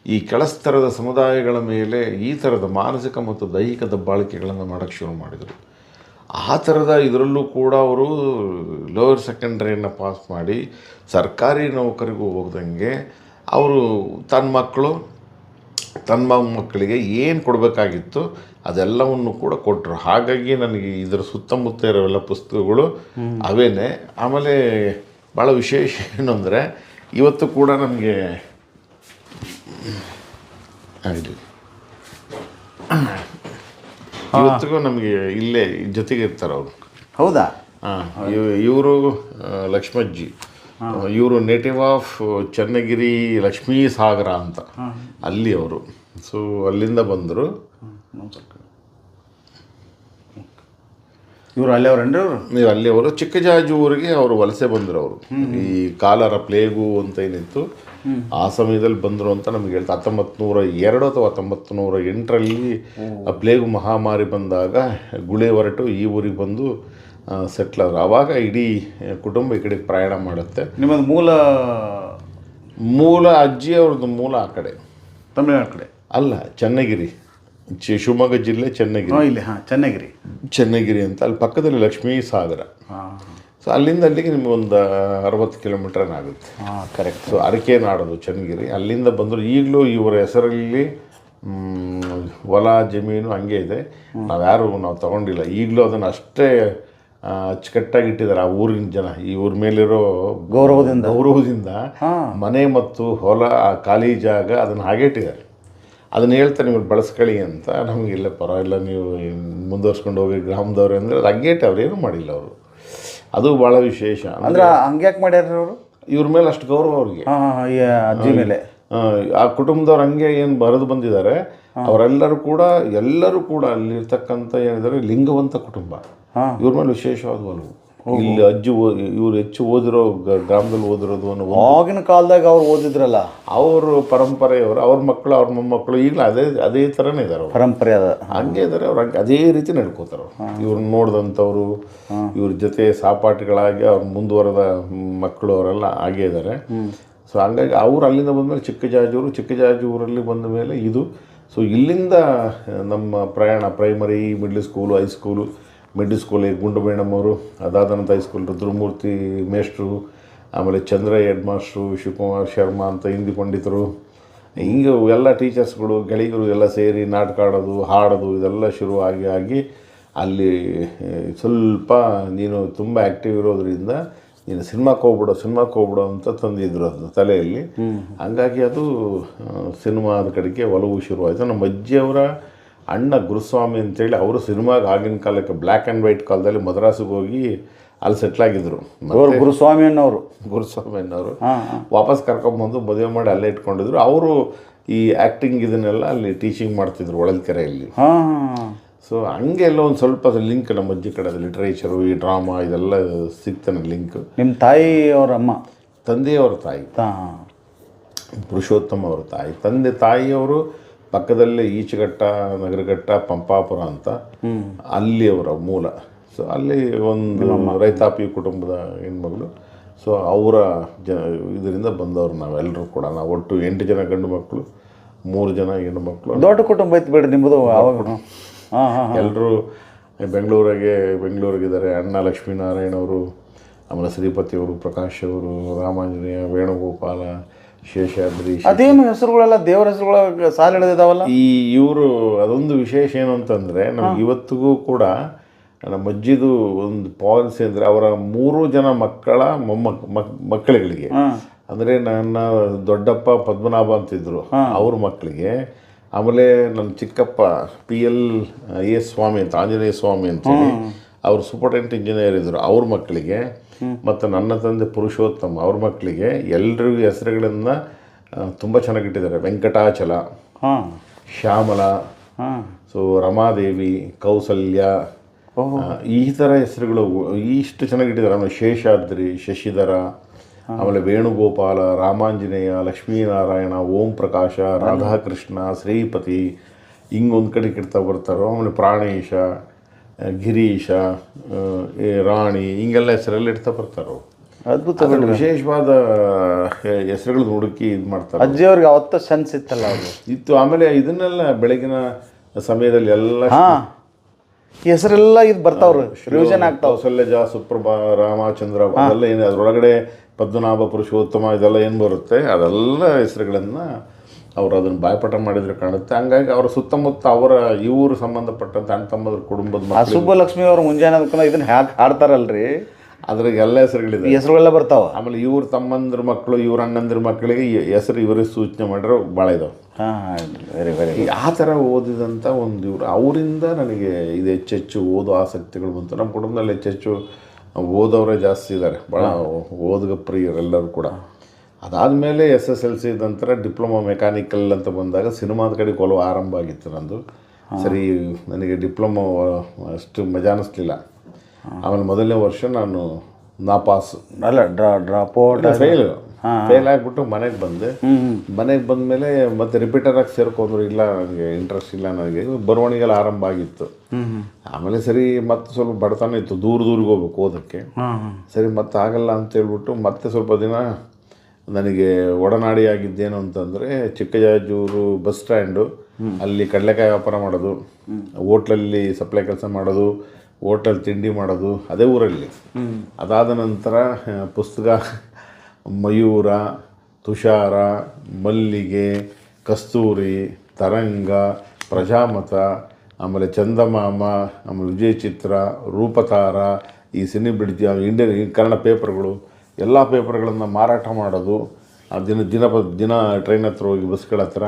ಈ ಕೆಳಸ್ತರದ ಸಮುದಾಯಗಳ ಮೇಲೆ ಈ ಥರದ ಮಾನಸಿಕ ಮತ್ತು ದೈಹಿಕ ದಬ್ಬಾಳಿಕೆಗಳನ್ನು ಮಾಡೋಕ್ಕೆ ಶುರು ಮಾಡಿದರು. ಆ ಥರದ ಇದರಲ್ಲೂ ಕೂಡ ಅವರು ಲೋವರ್ ಸೆಕೆಂಡ್ರಿಯನ್ನು ಪಾಸ್ ಮಾಡಿ ಸರ್ಕಾರಿ ನೌಕರಿಗೂ ಹೋಗ್ದಂಗೆ ಅವರು ತನ್ನ ಮಕ್ಕಳು, ತನ್ನ ಮಕ್ಕಳಿಗೆ ಏನು ಕೊಡಬೇಕಾಗಿತ್ತು ಅದೆಲ್ಲವನ್ನು ಕೂಡ ಕೊಟ್ಟರು ಹಾಗಾಗಿ ನನಗೆ ಇದರ ಸುತ್ತಮುತ್ತ ಇರೋವೆಲ್ಲ ಪುಸ್ತಕಗಳು ಅವೇನೆ. ಆಮೇಲೆ ಭಾಳ ವಿಶೇಷ ಏನು ಅಂದರೆ ಇವತ್ತು ಕೂಡ ನಮಗೆ ಆಗಲಿ ಇವತ್ತಿಗೂ ನಮಗೆ ಇಲ್ಲೇ ಜೊತೆಗೆ ಇರ್ತಾರೆ ಅವರು. ಹೌದಾ? ಇವರು ಲಕ್ಷ್ಮಜ್ಜಿ. ಇವರು ನೇಟಿವ್ ಆಫ್ ಚನ್ನಗಿರಿ ಲಕ್ಷ್ಮೀ ಸಾಗರ ಅಂತ ಅಲ್ಲಿ ಅವರು. ಸೊ ಅಲ್ಲಿಂದ ಬಂದರು. ಇವ್ರು ಅಲ್ಲೇ ಅಂದ್ರೆ ಅವರು? ನೀವು ಅಲ್ಲಿ ಅವರು ಚಿಕ್ಕಜಾಜೂರಿಗೆ ಅವರು ವಲಸೆ ಬಂದರು ಅವರು. ಈ ಕಾಲರ ಪ್ಲೇಗು ಅಂತ ಏನಿತ್ತು ಆ ಸಮಯದಲ್ಲಿ ಬಂದರು ಅಂತ ನಮ್ಗೆ ಹೇಳ್ತಾ ಹತ್ತೊಂಬತ್ತು ನೂರ ಎರಡು ಅಥವಾ ಹತ್ತೊಂಬತ್ತು ನೂರ ಎಂಟರಲ್ಲಿ ಆ ಪ್ಲೇಗು ಮಹಾಮಾರಿ ಬಂದಾಗ ಗುಳೆ ಹೊರಟು ಈ ಊರಿಗೆ ಬಂದು ಸೆಟ್ಲ್ ಆದರು. ಆವಾಗ ಇಡೀ ಕುಟುಂಬ ಈ ಕಡೆ ಪ್ರಯಾಣ ಮಾಡುತ್ತೆ. ನಿಮ್ಮದು ಮೂಲ ಮೂಲ ಅಜ್ಜಿ ಅವ್ರದ್ದು ಮೂಲ ಆ ಕಡೆ. ತಮಿಳ್ನಾಡು ಕಡೆ? ಅಲ್ಲ ಚನ್ನಗಿರಿ. ಚಿ- ಶಿವಮೊಗ್ಗ ಜಿಲ್ಲೆ ಚೆನ್ನಗಿರಿ. ಹಾಂ ಇಲ್ಲಿ ಹಾಂ ಚೆನ್ನಗಿರಿ. ಚೆನ್ನಗಿರಿ ಅಂತ. ಅಲ್ಲಿ ಪಕ್ಕದಲ್ಲಿ ಲಕ್ಷ್ಮೀ ಸಾಗರ. ಹಾಂ. ಸೊ ಅಲ್ಲಿಂದ ಅಲ್ಲಿಗೆ ನಿಮ್ಗೆ ಒಂದು ಅರವತ್ತು ಕಿಲೋಮೀಟರ್ ಆಗುತ್ತೆ? ಹಾಂ ಕರೆಕ್ಟ್ ಸೊ ಅರಕೆ ನಾಡೋದು ಚನ್ನಗಿರಿ. ಅಲ್ಲಿಂದ ಬಂದರು ಈಗಲೂ ಇವರ ಹೆಸರಲ್ಲಿ ಮ್, ಹೊಲ ಜಮೀನು ಹಂಗೆ ಇದೆ. ನಾವು ಯಾರು ನಾವು ತಗೊಂಡಿಲ್ಲ. ಈಗಲೂ ಅದನ್ನು ಅಷ್ಟೇ ಆ, ಅಚ್ಚುಕಟ್ಟಾಗಿ ಇಟ್ಟಿದ್ದಾರೆ ಆ ಊರಿನ ಜನ. ಈ ಊರ ಮೇಲಿರೋ ಗೌರವದಿಂದ. ಗೌರವದಿಂದ ಮನೆ ಮತ್ತು ಹೊಲ ಆ ಖಾಲಿ ಜಾಗ ಅದನ್ನು ಹಾಗೆ ಇಟ್ಟಿದ್ದಾರೆ. ಅದನ್ನ ಹೇಳ್ತಾರೆ ನಿಮಗೆ ಬಳಸ್ಕೊಳ್ಳಿ ಅಂತ. ನಮಗೆ ಇಲ್ಲ ಪರವಾಗಿಲ್ಲ ನೀವು ಮುಂದುವರ್ಸ್ಕೊಂಡು ಹೋಗಿ ಗ್ರಾಮದವ್ರು ಅಂದರೆ ಅದು ಅಗ್ಗೇಟ್ ಅವ್ರು ಏನೂ ಮಾಡಿಲ್ಲ ಅವರು. ಅದು ಭಾಳ ವಿಶೇಷ. ಅಂದ್ರೆ ಹಂಗ್ಯಾಕೆ ಮಾಡ್ಯಾರ ಅವರು? ಇವ್ರ ಮೇಲೆ ಅಷ್ಟು ಗೌರವ ಅವ್ರಿಗೆ. ಅಜ್ಜಿ ಮೇಲೆ. ಆ, ಕುಟುಂಬದವ್ರು ಹಂಗೆ ಏನು ಬರೆದು ಬಂದಿದ್ದಾರೆ ಅವರೆಲ್ಲರೂ ಕೂಡ ಎಲ್ಲರೂ ಕೂಡ ಅಲ್ಲಿರ್ತಕ್ಕಂಥ ಏನಿದ್ದಾರೆ ಲಿಂಗವಂತ ಕುಟುಂಬ. ಹಾಂ. ಇವ್ರ ಮೇಲೆ ವಿಶೇಷವಾದ ಒಲವು. ಇಲ್ಲಿ ಅಜ್ಜಿ ಇವ್ರು ಹೆಚ್ಚು ಓದಿರೋ ಗ್ರಾಮದಲ್ಲಿ ಓದಿರೋದು ಅನ್ನೋ ಆಗಿನ ಕಾಲದಾಗ ಅವ್ರು ಓದಿದ್ರಲ್ಲ? ಅವರು ಪರಂಪರೆಯವರು ಅವ್ರ ಮಕ್ಕಳು ಅವ್ರ ಮೊಮ್ಮಕ್ಕಳು ಈಗಲೂ ಅದೇ ಅದೇ ಥರನೇ ಇದ್ದಾರೆ ಪರಂಪರೆ ಅದ. ಹಂಗೆ ಇದ್ದಾರೆ ಅವ್ರು ಹಂಗೆ ಅದೇ ರೀತಿ ನಡ್ಕೋತಾರೆ ಇವ್ರನ್ನ ನೋಡಿದಂಥವ್ರು ಇವ್ರ ಜೊತೆ ಸಹಪಾಠಿಗಳಾಗಿ ಅವ್ರ ಮುಂದುವರೆದ ಮಕ್ಕಳು ಅವರೆಲ್ಲ ಹಾಗೇ ಇದ್ದಾರೆ ಸೊ ಹಂಗಾಗಿ ಅವ್ರು ಅಲ್ಲಿಂದ ಬಂದಮೇಲೆ ಚಿಕ್ಕಜಾಜೂರು ಚಿಕ್ಕಜಾಜೂರಲ್ಲಿ ಬಂದ ಮೇಲೆ ಇದು. ಸೊ ಇಲ್ಲಿಂದ ನಮ್ಮ ಪ್ರಯಾಣ primary middle school high school middle ಸ್ಕೂಲಿಗೆ ಗುಂಡು ಮೇಡಮ್ ಅದಾದ ನಂತರ ಹೈಸ್ಕೂಲ್ ರುದ್ರಮೂರ್ತಿ ಮೇಷ್ಟ್ರು ಆಮೇಲೆ ಚಂದ್ರ ಹೆಡ್ ಮಾಸ್ಟ್ರು ಶಿವಕುಮಾರ್ ಶರ್ಮಾ ಅಂತ ಹಿಂದಿ ಪಂಡಿತರು ಹಿಂಗೆ ಎಲ್ಲ ಟೀಚರ್ಸ್ಗಳು ಗೆಳೆಯರು ಎಲ್ಲ ಸೇರಿ ನಾಟಕ ಆಡೋದು ಹಾಡೋದು ಇದೆಲ್ಲ ಶುರು ಆಗಿ ಆಗಿ ಅಲ್ಲಿ ಸ್ವಲ್ಪ ನೀನು ತುಂಬ ಆ್ಯಕ್ಟಿವ್ ಇರೋದ್ರಿಂದ ನೀನು ಸಿನಿಮಾಕ್ಕೆ ಹೋಗ್ಬಿಡು ಸಿನಿಮಾಕ್ಕೆ ಹೋಗ್ಬಿಡು ಅಂತ ತಂದಿದ್ರು ಅದು ತಲೆಯಲ್ಲಿ. ಹಂಗಾಗಿ ಅದು ಸಿನಿಮಾದ ಕಡೆಗೆ ಒಲವು ಶುರುವಾಯಿತು. ನಮ್ಮ ಅಜ್ಜಿಯವರ ಅಣ್ಣ ಗುರುಸ್ವಾಮಿ ಅಂತೇಳಿ ಅವರು ಸಿನಿಮಾಗೆ ಆಗಿನ ಕಾಲಕ್ಕೆ ಬ್ಲ್ಯಾಕ್ ಆ್ಯಂಡ್ ವೈಟ್ ಕಾಲದಲ್ಲಿ ಮದ್ರಾಸಿಗೆ ಹೋಗಿ ಅಲ್ಲಿ ಸೆಟ್ಲಾಗಿದ್ದರು ಅವ್ರು ಗುರುಸ್ವಾಮಿ ಅನ್ನೋರು. ಗುರುಸ್ವಾಮಿ ಅನ್ನೋರು. ವಾಪಸ್ ಕರ್ಕೊಂಬಂದು ಮದುವೆ ಮಾಡಿ ಅಲ್ಲೇ ಇಟ್ಕೊಂಡಿದ್ರು. ಅವರು ಈ ಆ್ಯಕ್ಟಿಂಗ್ ಇದನ್ನೆಲ್ಲ ಅಲ್ಲಿ ಟೀಚಿಂಗ್ ಮಾಡ್ತಿದ್ರು ಒಳಲ್ಕೆರೆಯಲ್ಲಿ ಸೊ ಹಂಗೆ ಎಲ್ಲ ಒಂದು ಸ್ವಲ್ಪ ಲಿಂಕ್ ನಮ್ಮ ಅಜ್ಜಿ ಕಡೆ ಲಿಟ್ರೇಚರು ಈ ಡ್ರಾಮಾ ಇದೆಲ್ಲ ಸಿಗ್ತಾನೆ ಲಿಂಕ್ ನಿಮ್ಮ ತಾಯಿ ಅವರ ಅಮ್ಮ? ತಂದೆಯವರ ತಾಯಿ. ಹಾಂ. ಪುರುಷೋತ್ತಮ ಅವರ ತಾಯಿ. ತಂದೆ ತಾಯಿಯವರು ಪಕ್ಕದಲ್ಲೇ ಈಚಘಟ್ಟ ನಗರಘಟ್ಟ ಪಂಪಾಪುರ ಅಂತ ಅಲ್ಲಿ ಅವರ ಮೂಲ. ಸೊ ಅಲ್ಲಿ ಒಂದು ರೈತಾಪಿ ಕುಟುಂಬದ ಹೆಣ್ಮಗಳು. ಸೊ ಅವರ ಜ ಇದರಿಂದ ಬಂದವರು ನಾವೆಲ್ಲರೂ ಕೂಡ. ನಾವು ಒಟ್ಟು ಎಂಟು ಜನ ಗಂಡು ಮಕ್ಕಳು ಮೂರು ಜನ ಹೆಣ್ಣು ಮಕ್ಕಳು. ದೊಡ್ಡ ಕುಟುಂಬ ಐತೆ ಬೇಡ ನಿಮ್ಮದು ಅವಾಗ. ಹಾಂ ಹಾಂ ಎಲ್ಲರೂ ಬೆಂಗಳೂರಿಗೆ ಬೆಂಗಳೂರಿಗಿದ್ದಾರೆ. ಅಣ್ಣ ಲಕ್ಷ್ಮೀನಾರಾಯಣ ಅವರು ಆಮೇಲೆ ಶ್ರೀಪತಿ ಅವರು ಪ್ರಕಾಶ್ ಅವರು ರಾಮಾಂಜನೇಯ ವೇಣುಗೋಪಾಲ ಶೇಷಾದ್ರಿ ಅದೇನು ಹೆಸರುಗಳೆಲ್ಲ? ದೇವರ ಹೆಸರುಗಳ ಸಾಲ ಹಿಡಿದಿದಾವಲ್ಲ? ಈ ಇವರು ಅದೊಂದು ವಿಶೇಷ ಏನು ಅಂತಂದರೆ ನಮ್ಗೆ ಇವತ್ತಿಗೂ ಕೂಡ ನಮ್ಮ ಅಜ್ಜಿದು ಒಂದು ಪಾಲಿಸಿ ಅಂದರೆ ಅವರ ಮೂರು ಜನ ಮಕ್ಕಳ ಮೊಮ್ಮಕ್ ಮಕ್ ಮಕ್ಕಳುಗಳಿಗೆ. ಅಂದರೆ ನನ್ನ ದೊಡ್ಡಪ್ಪ ಪದ್ಮನಾಭ ಅಂತಿದ್ರು ಅವ್ರ ಮಕ್ಕಳಿಗೆ. ಆಮೇಲೆ ನನ್ನ ಚಿಕ್ಕಪ್ಪ P L A S Swamy ಅಂತ ಆಂಜನೇಯ ಸ್ವಾಮಿ ಅಂತೇಳಿ ಅವರು ಸೂಪರ್ಟೆಂಟ್ ಇಂಜಿನಿಯರ್ ಇದ್ದರು ಅವ್ರ ಮಕ್ಕಳಿಗೆ. ಮತ್ತು ನನ್ನ ತಂದೆ ಪುರುಷೋತ್ತಮ ಅವ್ರ ಮಕ್ಕಳಿಗೆ ಎಲ್ರಿಗೂ ಹೆಸರುಗಳನ್ನು ತುಂಬ ಚೆನ್ನಾಗಿಟ್ಟಿದ್ದಾರೆ ವೆಂಕಟಾಚಲ ಶ್ಯಾಮಲ ಸೊ ರಮಾದೇವಿ ಕೌಸಲ್ಯ ಈ ಥರ ಹೆಸರುಗಳು ಇಷ್ಟು ಚೆನ್ನಾಗಿಟ್ಟಿದ್ದಾರೆ ಆಮೇಲೆ ಶೇಷಾದ್ರಿ ಶಶಿಧರ ಆಮೇಲೆ ವೇಣುಗೋಪಾಲ ರಾಮಾಂಜನೇಯ ಲಕ್ಷ್ಮೀನಾರಾಯಣ ಓಂ ಪ್ರಕಾಶ ರಾಧಾಕೃಷ್ಣ ಶ್ರೀಪತಿ ಹಿಂಗೊಂದು ಕಡೆ ಕಿಡ್ತಾ ಬರ್ತಾರೋ ಆಮೇಲೆ ಪ್ರಾಣೇಶ ಗಿರೀಶ ಈ ರಾಣಿ ಹಿಂಗೆಲ್ಲ ಹೆಸರೆಲ್ಲ ಇಡ್ತಾ ಬರ್ತಾರೆ? ಅದ್ಭುತ ವಿಶೇಷವಾದ ಹೆಸರುಗಳು ಹುಡುಕಿ ಇದು ಮಾಡ್ತಾರೆ? ಅಜ್ಜಿಯವ್ರಿಗೆ ಅವತ್ತ ಸೆನ್ಸ್ ಇತ್ತಲ್ಲ ಅವರು ಇತ್ತು ಆಮೇಲೆ ಇದನ್ನೆಲ್ಲ ಬೆಳಗಿನ ಸಮಯದಲ್ಲಿ ಎಲ್ಲ ಹಾಂ. ಹೆಸರೆಲ್ಲ ಇದು ಬರ್ತಾವ್ರು ರಿವಿಷನ್ ಆಗ್ತಾವ ಸಲ್ಲೇಜ ಸುಪ್ರಭಾ ರಾಮಚಂದ್ರ ಅದೆಲ್ಲ ಏನು ಅದರೊಳಗಡೆ ಪದ್ಮನಾಭ ಪುರುಷೋತ್ತಮ ಇದೆಲ್ಲ ಏನು ಬರುತ್ತೆ? ಅದೆಲ್ಲ ಹೆಸರುಗಳನ್ನು ಅವರು ಅದನ್ನು ಬಾಯ್ಪಾಠ ಮಾಡಿದ್ರೆ ಕಾಣುತ್ತೆ. ಹಂಗಾಗಿ ಅವರ ಸುತ್ತಮುತ್ತ ಅವರ ಇವರು ಸಂಬಂಧಪಟ್ಟಂತೆ ಅಣ್ಣ ತಮ್ಮದ್ರ ಕುಟುಂಬದ ಆ ಸುಬ್ಬಲಕ್ಷ್ಮಿ ಅವರು ಮುಂಜಾನೆ ಅದಕ್ಕೂ ಇದನ್ನ ಹ್ಯಾಕ್ ಹಾಡ್ತಾರಲ್ರಿ? ಅದ್ರಾಗ ಎಲ್ಲ ಹೆಸರುಗಳಿದೆ ಹೆಸರುಗಳೆಲ್ಲ ಬರ್ತಾವ? ಆಮೇಲೆ ಇವ್ರ ತಮ್ಮಂದ್ರ ಮಕ್ಕಳು ಇವ್ರ ಅಣ್ಣಂದ್ರ ಮಕ್ಕಳಿಗೆ ಹೆಸರು ಇವರಿಗೆ ಸೂಚನೆ ಮಾಡಿರೋ ಭಾಳ ಇದಾವೆ. ಹಾಂ ವೆರಿ ವೆರಿ ಆ ಥರ ಓದಿದಂಥ ಒಂದು ಇವರು. ಅವರಿಂದ ನನಗೆ ಇದು ಹೆಚ್ಚೆಚ್ಚು ಓದೋ ಆಸಕ್ತಿಗಳು ಬಂತು. ನಮ್ಮ ಕುಟುಂಬದಲ್ಲಿ ಹೆಚ್ಚೆಚ್ಚು ಓದೋರೇ ಜಾಸ್ತಿ ಇದ್ದಾರೆ. ಭಾಳ ಓದುಗ ಪ್ರಿಯರೆಲ್ಲರೂ ಕೂಡ. ಅದಾದಮೇಲೆ ಎಸ್ ಎಸ್ ಎಲ್ ಸಿ ನಂತರ ಡಿಪ್ಲೊಮಾ ಮೆಕ್ಯಾನಿಕಲ್ ಅಂತ ಬಂದಾಗ ಸಿನಿಮಾದ ಕಡೆ ಕೊಲ್ಲುವ ಆರಂಭ ಆಗಿತ್ತು ನಂದು. ಸರಿ ನನಗೆ ಡಿಪ್ಲೊಮಾ ಅಷ್ಟು ಮಜಾ ಅನ್ನಿಸ್ಲಿಲ್ಲ ಆಮೇಲೆ ಮೊದಲನೇ ವರ್ಷ ನಾನು ನಾಪಾಸ್. ಅಲ್ಲ ಡ್ರಾ ಔಟ್ ಫೇಲ್ ಫೇಲ್ ಆಗಿಬಿಟ್ಟು ಮನೆಗೆ ಬಂದೆ. ಮನೆಗೆ ಬಂದ ಮೇಲೆ ಮತ್ತೆ ರಿಪೀಟರ್ ಆಗಿ ಸೇರ್ಕೊಂಡ್ರು. ಇಲ್ಲ ನನಗೆ ಇಂಟ್ರೆಸ್ಟ್ ಇಲ್ಲ ನನಗೆ. ಬರವಣಿಗೆಲ್ಲ ಆರಂಭ ಆಗಿತ್ತು. ಆಮೇಲೆ ಸರಿ ಮತ್ತೆ ಸ್ವಲ್ಪ ಬಡತನ ಇತ್ತು. ದೂರ ದೂರಿಗೆ ಹೋಗ್ಬೇಕು ಓದಕ್ಕೆ. ಸರಿ ಮತ್ತೆ ಆಗಲ್ಲ ಅಂತ ಹೇಳ್ಬಿಟ್ಟು ಮತ್ತೆ ಸ್ವಲ್ಪ ದಿನ ನನಗೆ ಒಡನಾಡಿಯಾಗಿದ್ದೇನು ಅಂತಂದರೆ ಚಿಕ್ಕಜಾಜೂರು ಬಸ್ ಸ್ಟ್ಯಾಂಡು. ಅಲ್ಲಿ ಕಡಲೆಕಾಯಿ ವ್ಯಾಪಾರ ಮಾಡೋದು, ಹೋಟ್ಲಲ್ಲಿ ಸಪ್ಲೈ ಕೆಲಸ ಮಾಡೋದು, ಹೋಟ್ಲಲ್ಲಿ ತಿಂಡಿ ಮಾಡೋದು, ಅದೇ ಊರಲ್ಲಿ. ಅದಾದ ನಂತರ ಪುಸ್ತಕ, ಮಯೂರ, ತುಷಾರ, ಮಲ್ಲಿಗೆ, ಕಸ್ತೂರಿ, ತರಂಗ, ಪ್ರಜಾಮತ, ಆಮೇಲೆ ಚಂದಮಾಮ, ಆಮೇಲೆ ವಿಜಯ ಚಿತ್ರ ರೂಪತಾರ, ಈ ಸಿನಿ ಇಂಡಿಯನ್ ಕನ್ನಡ ಪೇಪರ್ಗಳು. ಎಲ್ಲ ಪೇಪರ್ಗಳನ್ನು ಮಾರಾಟ ಮಾಡೋದು ಆ ದಿನ ದಿನ ದಿನ ಟ್ರೈನ್ ಹತ್ರ ಹೋಗಿ ಬಸ್ಗಳ ಹತ್ರ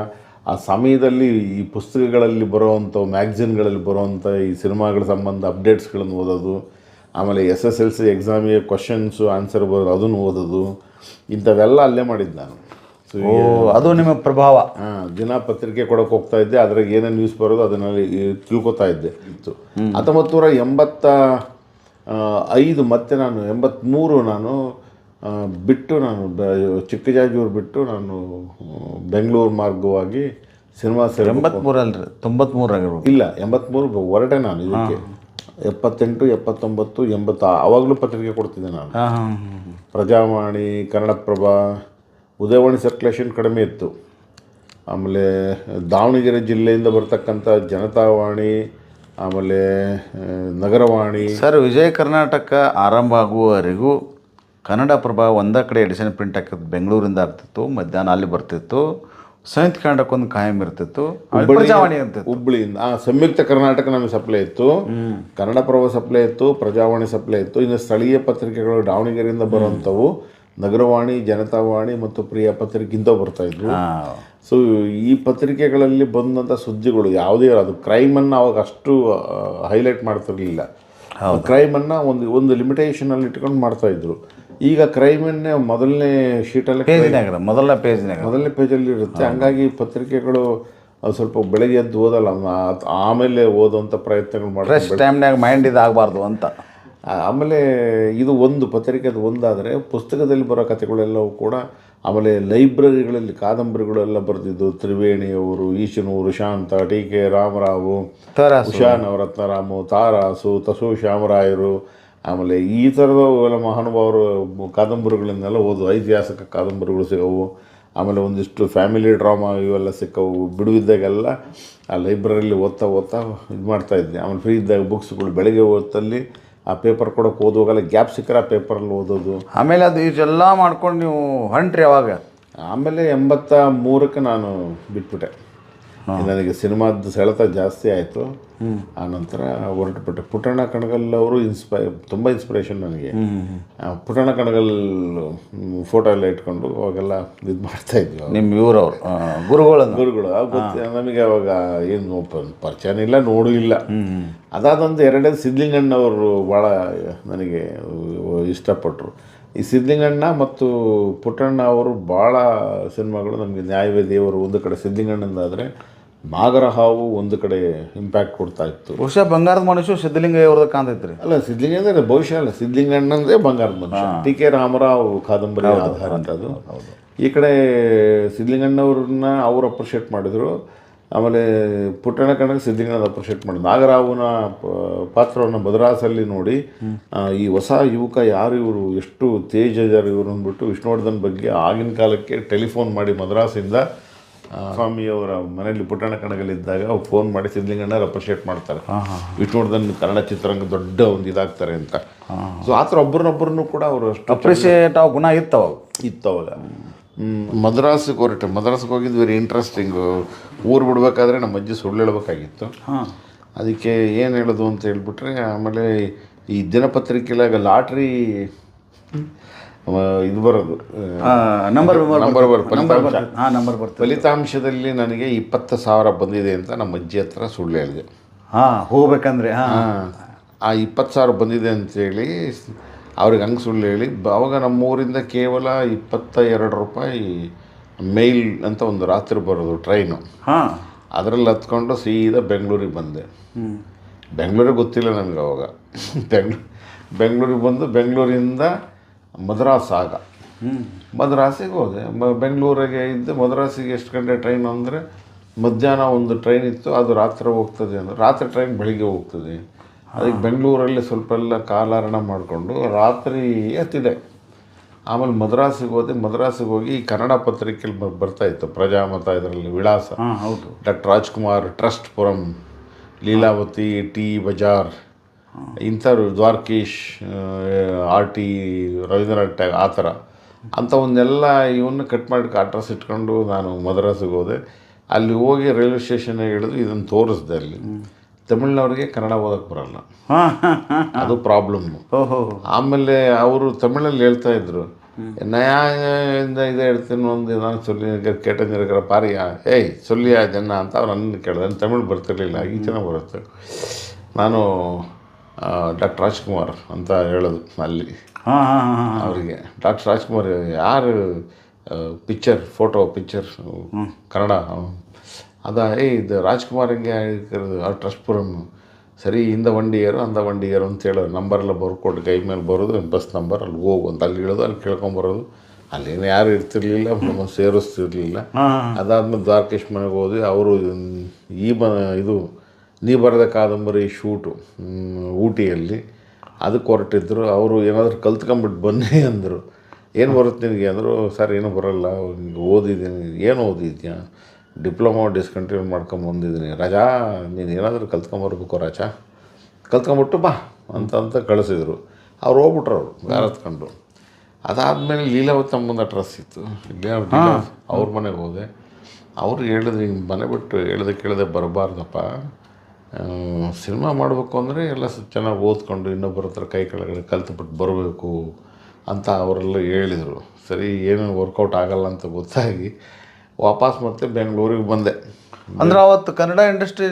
ಆ ಸಮಯದಲ್ಲಿ ಈ ಪುಸ್ತಕಗಳಲ್ಲಿ ಬರೋವಂಥ ಮ್ಯಾಗ್ಝಿನ್ಗಳಲ್ಲಿ ಬರೋವಂಥ ಈ ಸಿನಿಮಾಗಳ ಸಂಬಂಧ ಅಪ್ಡೇಟ್ಸ್ಗಳನ್ನು ಓದೋದು ಆಮೇಲೆ ಎಸ್ ಎಸ್ ಎಲ್ ಸಿ ಎಕ್ಸಾಮಿಗೆ ಕ್ವಶನ್ಸು ಆನ್ಸರ್ ಬರೋದು ಅದನ್ನು ಓದೋದು ಇಂಥವೆಲ್ಲ ಅಲ್ಲೇ ಮಾಡಿದ್ದು ನಾನು. ಸೊ ಅದು ನಿಮ್ಮ ಪ್ರಭಾವ. ಹಾಂ ದಿನ ಪತ್ರಿಕೆ ಕೊಡೋಕೆ ಹೋಗ್ತಾ ಇದ್ದೆ ಅದ್ರಾಗ ಏನೇನು ನ್ಯೂಸ್ ಬರೋದು ಅದನ್ನಲ್ಲಿ ತಿಳ್ಕೊತಾ ಇದ್ದೆ. ಇತ್ತು ಹತ್ತೊಂಬತ್ತು ನೂರ ಎಂಬತ್ತ ಐದು ಮತ್ತೆ ನಾನು ಎಂಬತ್ತ್ಮೂರು ನಾನು ಬಿಟ್ಟು ನಾನು ಬ- ಚಿಕ್ಕಜಾಜೂರು ಬಿಟ್ಟು ನಾನು ಬೆಂಗಳೂರು ಮಾರ್ಗವಾಗಿ ಸಿನಿಮಾ ಸೇರಿ ಎಂಬತ್ಮೂರಲ್ರಿ ತೊಂಬತ್ಮೂರಾಗಿರ್ಬೇಕು ಇಲ್ಲ ಎಂಬತ್ತ್ಮೂರು ಹೊರಟೆ ನಾನು ಇದಕ್ಕೆ. ಎಪ್ಪತ್ತೆಂಟು ಎಪ್ಪತ್ತೊಂಬತ್ತು ಎಂಬತ್ತ ಆವಾಗಲೂ ಪತ್ರಿಕೆ ಕೊಡ್ತಿದ್ದೆ ನಾನು. ಪ್ರಜಾವಾಣಿ ಕನ್ನಡಪ್ರಭ ಉದಯವಾಣಿ ಸರ್ಕ್ಯುಲೇಷನ್ ಕಡಿಮೆ ಇತ್ತು. ಆಮೇಲೆ ದಾವಣಗೆರೆ ಜಿಲ್ಲೆಯಿಂದ ಬರ್ತಕ್ಕಂಥ ಜನತಾವಾಣಿ ಆಮೇಲೆ ನಗರವಾಣಿ. ಸರ್ ವಿಜಯ ಕರ್ನಾಟಕ ಆರಂಭ ಆಗುವವರೆಗೂ ಕನ್ನಡ ಪ್ರಭ ಒಂದ ಕಡೆ ಎಡಿಷನ್ ಪ್ರಿಂಟ್ ಹಾಕಿತ್ತು ಬೆಂಗಳೂರಿಂದ ಆಗ್ತಿತ್ತು ಮಧ್ಯಾಹ್ನ ಅಲ್ಲಿ ಬರ್ತಿತ್ತು ಸಂಯುಕ್ತ ಕನ್ನಡಕ್ಕೊಂದು ಕಾಯಂ ಇರ್ತಿತ್ತು ಹುಬ್ಬಳ್ಳಿಯಿಂದ ಪ್ರಜಾವಾಣಿ ಇರ್ತಿತ್ತು ಹುಬ್ಳಿಯಿಂದ ಆ ಸಂಯುಕ್ತ ಕರ್ನಾಟಕ ನಮಗೆ ಸಪ್ಲೈ ಇತ್ತು ಕನ್ನಡ ಪ್ರಭ ಸಪ್ಲೈ ಇತ್ತು ಪ್ರಜಾವಾಣಿ ಸಪ್ಲೈ ಇತ್ತು ಇನ್ನು ಸ್ಥಳೀಯ ಪತ್ರಿಕೆಗಳು ದಾವಣಗೆರೆಯಿಂದ ಬರುವಂಥವು ನಗರವಾಣಿ ಜನತಾವಾಣಿ ಮತ್ತು ಪ್ರಿಯ ಪತ್ರಿಕೆ ಇಂಥವು ಬರ್ತಾ ಇದ್ವು. ಸೊ ಈ ಪತ್ರಿಕೆಗಳಲ್ಲಿ ಬಂದಂಥ ಸುದ್ದಿಗಳು ಯಾವುದೇ ಅದು ಕ್ರೈಮನ್ನು ಅವಾಗ ಅಷ್ಟು ಹೈಲೈಟ್ ಮಾಡ್ತಿರ್ಲಿಲ್ಲ. ಕ್ರೈಮನ್ನು ಒಂದು ಒಂದು ಲಿಮಿಟೇಷನಲ್ಲಿ ಇಟ್ಕೊಂಡು ಮಾಡ್ತಾ ಇದ್ರು. ಈಗ ಕ್ರೈಮನ್ನೇ ಮೊದಲನೇ ಶೀಟಲ್ಲಿ ಪೇಜ್ನಾಗ ಪೇಜ್ ಪೇಜ್ನಾಗ ಮೊದಲನೇ ಪೇಜಲ್ಲಿ ಇರುತ್ತೆ. ಹಂಗಾಗಿ ಪತ್ರಿಕೆಗಳು ಅದು ಸ್ವಲ್ಪ ಬೆಳಗ್ಗೆ ಎದ್ದು ಓದಲ್ಲ ಆಮೇಲೆ ಓದುವಂಥ ಪ್ರಯತ್ನಗಳು ಮಾಡ್ತಾರೆ ಫ್ರೆಶ್ ಟೈಮ್ನಾಗ ಮೈಂಡ್ ಇದಾಗಬಾರ್ದು ಅಂತ. ಆಮೇಲೆ ಇದು ಒಂದು ಪತ್ರಿಕೆದು ಒಂದಾದರೆ ಪುಸ್ತಕದಲ್ಲಿ ಬರೋ ಕಥೆಗಳೆಲ್ಲವೂ ಕೂಡ ಆಮೇಲೆ ಲೈಬ್ರರಿಗಳಲ್ಲಿ ಕಾದಂಬರಿಗಳೆಲ್ಲ ಬರೆದಿದ್ದು ತ್ರಿವೇಣಿಯವರು ಈಶನೂರು ಶಾಂತ ಟಿ ಕೆ ರಾಮರಾವು ಉಷಾ ನವರತ್ನರಾಮು ತಾರಾಸು ತಸು ಶ್ಯಾಮರಾಯರು ಆಮೇಲೆ ಈ ಥರದ ಎಲ್ಲ ಮಹಾನುಭಾವರು ಕಾದಂಬರಿಗಳನ್ನೆಲ್ಲ ಓದು ಐತಿಹಾಸಿಕ ಕಾದಂಬರಿಗಳು ಸಿಗವು. ಆಮೇಲೆ ಒಂದಿಷ್ಟು ಫ್ಯಾಮಿಲಿ ಡ್ರಾಮಾ ಇವೆಲ್ಲ ಸಿಕ್ಕವು. ಬಿಡುವಿದ್ದಾಗೆಲ್ಲ ಆ ಲೈಬ್ರರಿಲಿ ಓದ್ತಾ ಓದ್ತಾ ಇದು ಮಾಡ್ತಾ ಇದ್ದೆ. ಆಮೇಲೆ ಫ್ರೀ ಇದ್ದಾಗ ಬುಕ್ಸ್ಗಳು ಬೆಳಗ್ಗೆ ಓದ್ತಲ್ಲಿ ಆ ಪೇಪರ್ ಕೊಡೋಕೆ ಓದುವಾಗೆಲ್ಲ ಗ್ಯಾಪ್ ಸಿಕ್ಕರೆ ಆ ಪೇಪರಲ್ಲಿ ಓದೋದು. ಆಮೇಲೆ ಅದು ಇಷ್ಟೆಲ್ಲ ಮಾಡ್ಕೊಂಡು ನೀವು ಹಂಟ್ರಿ ಯಾವಾಗ ಆಮೇಲೆ ಎಂಬತ್ತ ಮೂರಕ್ಕೆ ನಾನು ಬಿಟ್ಬಿಟ್ಟೆ. ನನಗೆ ಸಿನಿಮಾದ ಸೆಳೆತ ಜಾಸ್ತಿ ಆಯಿತು. ಆ ನಂತರ ಹೊರಟುಬಿಟ್ಟೆ ಪುಟ್ಟಣ್ಣ ಕಣಗಲ್ ಅವರು ಇನ್ಸ್ಪೈ ತುಂಬ ಇನ್ಸ್ಪಿರೇಷನ್ ನನಗೆ. ಪುಟ್ಟಣ್ಣ ಕಣಗಲ್ ಫೋಟೋ ಎಲ್ಲ ಇಟ್ಕೊಂಡು ಅವಾಗೆಲ್ಲ ಇದು ಮಾಡ್ತಾ ಇದ್ವಿ. ನಿಮ್ಮ ಇವ್ರವ್ರು ಗುರುಗಳು ಗುರುಗಳು ನಮಗೆ ಅವಾಗ ಏನು ಪರಿಚಯ ಇಲ್ಲ ನೋಡೂ ಇಲ್ಲ ಅದಾದೊಂದು ಎರಡನೇ ಸಿದ್ಲಿಂಗಣ್ಣವರು ಭಾಳ ನನಗೆ ಇಷ್ಟಪಟ್ಟರು ಈ ಸಿದ್ಲಿಂಗಣ್ಣ ಮತ್ತು ಪುಟ್ಟಣ್ಣ ಅವರು ಭಾಳ ಸಿನಿಮಾಗಳು ನಮಗೆ ನ್ಯಾಯವೇ ದೇವರು ಒಂದು ಕಡೆ ಸಿದ್ಲಿಂಗಣ್ಣಂದಾದರೆ ನಾಗರ ಹಾವು ಒಂದು ಕಡೆ ಇಂಪ್ಯಾಕ್ಟ್ ಕೊಡ್ತಾ ಇತ್ತು. ಬಹುಶಃ ಬಂಗಾರದ ಮನುಷ್ಯ ಸಿದ್ಧಲಿಂಗ ಅವ್ರದ ಕಾಣ್ತೈತ್ರಿ ಅಲ್ಲ ಸಿದ್ಧಲಿಂಗ ಅಂದರೆ ಬಹುಶಃ ಅಲ್ಲ. ಸಿದ್ಲಿಂಗಣ್ಣಂದೇ ಬಂಗಾರದ ಮನುಷ್ಯ. ಟಿ ಕೆ ರಾಮರಾವ್ ಕಾದಂಬರಿ ಆಧಾರ ಅಂತ ಅದು. ಈ ಕಡೆ ಸಿದ್ಲಿಂಗಣ್ಣವ್ರನ್ನ ಅವ್ರು ಅಪ್ರಿಷಿಯೇಟ್ ಮಾಡಿದರು. ಆಮೇಲೆ ಪುಟ್ಟಣ ಕಣ್ಣ ಸಿದ್ಲಿಂಗಣ್ಣ ಅಪ್ರಿಷಿಯೇಟ್ ಮಾಡಿದ್ರು. ನಾಗರಾವ್ನ ಪಾತ್ರವನ್ನು ಮದ್ರಾಸಲ್ಲಿ ನೋಡಿ ಈ ಹೊಸ ಯುವಕ ಯಾರು ಇವರು? ಎಷ್ಟು ತೇಜ್ ಇವರು ಅಂದ್ಬಿಟ್ಟು ವಿಷ್ಣುವರ್ಧನ್ ಬಗ್ಗೆ ಆಗಿನ ಕಾಲಕ್ಕೆ ಟೆಲಿಫೋನ್ ಮಾಡಿ ಮದ್ರಾಸಿಂದ ಸ್ವಾಮಿಯವರ ಮನೆಯಲ್ಲಿ ಪುಟಾಣ ಕಣಗಳಿದ್ದಾಗ ಅವ್ರು ಫೋನ್ ಮಾಡಿ ಸಿದ್ಧಲಿಂಗಣ್ಣ ಅಪ್ರಿಷಿಯೇಟ್ ಮಾಡ್ತಾರೆ. ವಿಷ್ಣುವರ್ಧನ್ ಕನ್ನಡ ಚಿತ್ರರಂಗ ದೊಡ್ಡ ಒಂದು ಇದಾಗ್ತಾರೆ ಅಂತ. ಸೊ ಆ ಥರ ಒಬ್ಬರನ್ನೊಬ್ಬರನ್ನು ಕೂಡ ಅವರು ಅಷ್ಟು ಅಪ್ರಿಷಿಯೇಟ್ ಆ ಗುಣ ಇತ್ತು ಇತ್ತವಾಗ ಮದ್ರಾಸಿಗೆ ಹೊರಟೆ ಮದ್ರಾಸಿಗೆ ಹೋಗಿದ್ದು ವೆರಿ ಇಂಟ್ರೆಸ್ಟಿಂಗ್ ಊರು ಬಿಡ್ಬೇಕಾದ್ರೆ ನಮ್ಮ ಅಜ್ಜಿ ಸುಳ್ಳು ಹೇಳ್ಬೇಕಾಗಿತ್ತು. ಹಾಂ. ಅದಕ್ಕೆ ಏನು ಹೇಳೋದು ಅಂತ ಹೇಳ್ಬಿಟ್ರೆ ಆಮೇಲೆ ಈ ದಿನಪತ್ರಿಕೆಲಾಗ ಲಾಟ್ರಿ ಇದು ಬರೋದು. ನಂಬರ್ ನಂಬರ್ ಬರ್ತದೆ. ಹಾಂ ನಂಬರ್ ಬರ್ತದೆ. ಫಲಿತಾಂಶದಲ್ಲಿ ನನಗೆ ಇಪ್ಪತ್ತು ಸಾವಿರ ಬಂದಿದೆ ಅಂತ ನಮ್ಮ ಅಜ್ಜಿ ಹತ್ರ ಸುಳ್ಳು ಹೇಳಿದೆ. ಹಾಂ ಹೋಗ್ಬೇಕಂದ್ರೆ ಹಾಂ. ಆ ಇಪ್ಪತ್ತು ಸಾವಿರ ಬಂದಿದೆ ಅಂತೇಳಿ ಅವ್ರಿಗೆ ಹಂಗೆ ಸುಳ್ಳು ಹೇಳಿ ಅವಾಗ ನಮ್ಮೂರಿಂದ ಕೇವಲ ಇಪ್ಪತ್ತ ಎರಡು ರೂಪಾಯಿ ಮೇಲ್ ಅಂತ ಒಂದು ರಾತ್ರಿ ಬರೋದು ಟ್ರೈನು. ಹಾಂ. ಅದರಲ್ಲಿ ಹತ್ಕೊಂಡು ಸೀದಾ ಬೆಂಗಳೂರಿಗೆ ಬಂದೆ. ಹ್ಞೂ ಬೆಂಗಳೂರಿಗೆ ಗೊತ್ತಿಲ್ಲ ನನಗೆ ಅವಾಗ. ಬೆಂಗ್ಳೂರು ಬೆಂಗಳೂರಿಗೆ ಬಂದು ಬೆಂಗಳೂರಿಂದ ಮದ್ರಾಸ್ ಆಗ ಮದ್ರಾಸಿಗೆ ಹೋದೆ. ಮ ಬೆಂಗಳೂರಿಗೆ ಇದ್ದು ಮದ್ರಾಸಿಗೆ ಎಷ್ಟು ಗಂಟೆ ಟ್ರೈನ್ ಅಂದರೆ ಮಧ್ಯಾಹ್ನ ಒಂದು ಟ್ರೈನ್ ಇತ್ತು ಅದು ರಾತ್ರಿ ಹೋಗ್ತದೆ ಅಂದರೆ. ರಾತ್ರಿ ಟ್ರೈನ್ ಬೆಳಿಗ್ಗೆ ಹೋಗ್ತದೆ. ಅದಕ್ಕೆ ಬೆಂಗಳೂರಲ್ಲಿ ಸ್ವಲ್ಪ ಎಲ್ಲ ಕಾಲಹರಣ ಮಾಡಿಕೊಂಡು ರಾತ್ರಿ ಎತ್ತಿದೆ. ಆಮೇಲೆ ಮದ್ರಾಸಿಗೆ ಹೋದೆ. ಮದ್ರಾಸಿಗೆ ಹೋಗಿ ಕನ್ನಡ ಪತ್ರಿಕೆಯಲ್ಲಿ ಬ- ಬರ್ತಾ ಇತ್ತು. ಪ್ರಜಾಮತ ಇದರಲ್ಲಿ ವಿಳಾಸ. ಹೌದು. ಡಾಕ್ಟರ್ ರಾಜ್ಕುಮಾರ್ ಟ್ರಸ್ಟ್ ಪುರಂ ಲೀಲಾವತಿ ಟಿ ಬಜಾರ್. ಇಂಥವ್ರು ದ್ವಾರಕೀಶ್ ಆರ್ ಟಿ ರವೀಂದ್ರನಾಥ್ ಟ್ಯಾಗ್ ಆ ಥರ. ಅಂಥವನ್ನೆಲ್ಲ ಇವನ್ನ ಕಟ್ ಮಾಡಿ ಅಡ್ರೆಸ್ ಇಟ್ಕೊಂಡು ನಾನು ಮದ್ರಾಸಿಗೆ ಹೋದೆ. ಅಲ್ಲಿ ಹೋಗಿ ರೈಲ್ವೆ ಸ್ಟೇಷನ್ಗೆ ಇಳಿದು ಇದನ್ನು ತೋರಿಸ್ದೆ ಅಲ್ಲಿ. ತಮಿಳ್ನವ್ರಿಗೆ ಕನ್ನಡ ಓದಕ್ಕೆ ಬರಲ್ಲ. ಅದು ಪ್ರಾಬ್ಲಮ್ ಓಹೋ ಆಮೇಲೆ ಅವರು ತಮಿಳಲ್ಲಿ ಹೇಳ್ತಾ ಇದ್ರು. ನಯಾ ಇದೇ ಹೇಳ್ತೀನಿ ಒಂದು ನಾನು ಸೊಲ್ಲಿ ಕೇಟಂದಿರಕರ ಪಾರಿಯ ಏಯ್ ಸೊಲ್ಲಿಯ ಜನ? ಅಂತ ಅವ್ರು ನನ್ನ ಕೇಳಿದೆ ತಮಿಳು ಬರ್ತಿರ್ಲಿಲ್ಲ. ಈಗ ಚೆನ್ನಾಗಿ ಬರುತ್ತೆ. ನಾನು ಡಾಕ್ಟರ್ ರಾಜ್ಕುಮಾರ್ ಅಂತ ಹೇಳೋದು ಅಲ್ಲಿ. ಅವರಿಗೆ. ಡಾಕ್ಟರ್ ರಾಜ್ಕುಮಾರ್ ಯಾರು ಪಿಕ್ಚರ್ ಫೋಟೋ ಪಿಕ್ಚರ್ ಕನ್ನಡ ಅದ ಏ ಇದು ರಾಜ್ಕುಮಾರ್ ಹಿಂಗೆ ಆ ಟ್ರಸ್ಟ್ ಪುರಂ ಸರಿ ಇಂದ ವಂಡಿಯರು ಅಂದ ವಂಡಿಯರು ಅಂತ ಹೇಳೋರು. ನಂಬರೆಲ್ಲ ಬರ್ಕೊಟ್ಟು ಕೈ ಮೇಲೆ ಬರೋದು ಬಸ್ ನಂಬರ್ ಅಲ್ಲಿ ಹೋಗು ಅಂತ. ಅಲ್ಲಿ ಇಳೋದು ಅಲ್ಲಿ ಕೇಳ್ಕೊಂಬರೋದು ಅಲ್ಲೇನು ಯಾರು ಇರ್ತಿರ್ಲಿಲ್ಲ ಸೇರಿಸ್ತಿರ್ಲಿಲ್ಲ. ಅದಾದ್ಮೇಲೆ ದ್ವಾರಕೇಶ್ ಮನೆಗೆ ಹೋದ್ವಿ. ಅವರು ಈ ಬ ಇದು ನೀ ಬರೆದ ಕಾದಂಬರಿ ಶೂಟು ಊಟಿಯಲ್ಲಿ ಅದಕ್ಕೆ ಹೊರಟಿದ್ರು. ಅವರು ಏನಾದರೂ ಕಲ್ತ್ಕೊಂಬಿಟ್ಟು ಬನ್ನಿ ಅಂದರು. ಏನು ಬರುತ್ತೆ ನಿನಗೆ? ಅಂದರು ಸರ್ ಏನೂ ಬರಲ್ಲ. ಓದಿದ್ದೀನಿ. ಏನು ಓದಿದ್ಯಾ? ಡಿಪ್ಲೊಮಾ ಡಿಸ್ಕಂಟಿನ್ಯೂ ಮಾಡ್ಕೊಂಡು ಬಂದಿದ್ದೀನಿ. ರಾಜಾ ನೀನು ಏನಾದರೂ ಕಲ್ತ್ಕೊಂಬರ್ಬೇಕು ರಾಜಾ. ಕಲ್ತ್ಕೊಂಬಿಟ್ಟು ಬಾ ಅಂತ ಅಂತ ಕಳಿಸಿದ್ರು. ಅವ್ರು ಹೋಗ್ಬಿಟ್ರು ಅವರು ಯಾರು ಹತ್ಕೊಂಡು ಅದಾದಮೇಲೆ ಲೀಲಾವತಿ ಅಮ್ಮನ ಅಡ್ರೆಸ್ ಇತ್ತು. ಅವ್ರ ಮನೆಗೆ ಹೋದೆ. ಅವ್ರು ಹೇಳಿದ್ರು ಹಿಂಗೆ ಮನೆ ಬಿಟ್ಟು ಹೇಳ್ದೆ ಕೇಳದೆ ಬರಬಾರ್ದಪ್ಪ. ಸಿನಿಮಾ ಮಾಡಬೇಕು ಅಂದರೆ ಎಲ್ಲ ಚೆನ್ನಾಗಿ ಓದ್ಕೊಂಡು ಇನ್ನೊಬ್ಬರ ಹತ್ರ ಕೈ ಕೆಳಗಡೆ ಕಲ್ತುಬಿಟ್ಟು ಬರಬೇಕು ಅಂತ ಅವರೆಲ್ಲ ಹೇಳಿದರು. ಸರಿ ಏನು ವರ್ಕೌಟ್ ಆಗಲ್ಲ ಅಂತ ಗೊತ್ತಾಗಿ ವಾಪಸ್ ಮತ್ತೆ ಬೆಂಗಳೂರಿಗೆ ಬಂದೆ. ಅಂದ್ರೆ ಅವತ್ತು ಕನ್ನಡ ಇಂಡಸ್ಟ್ರಿ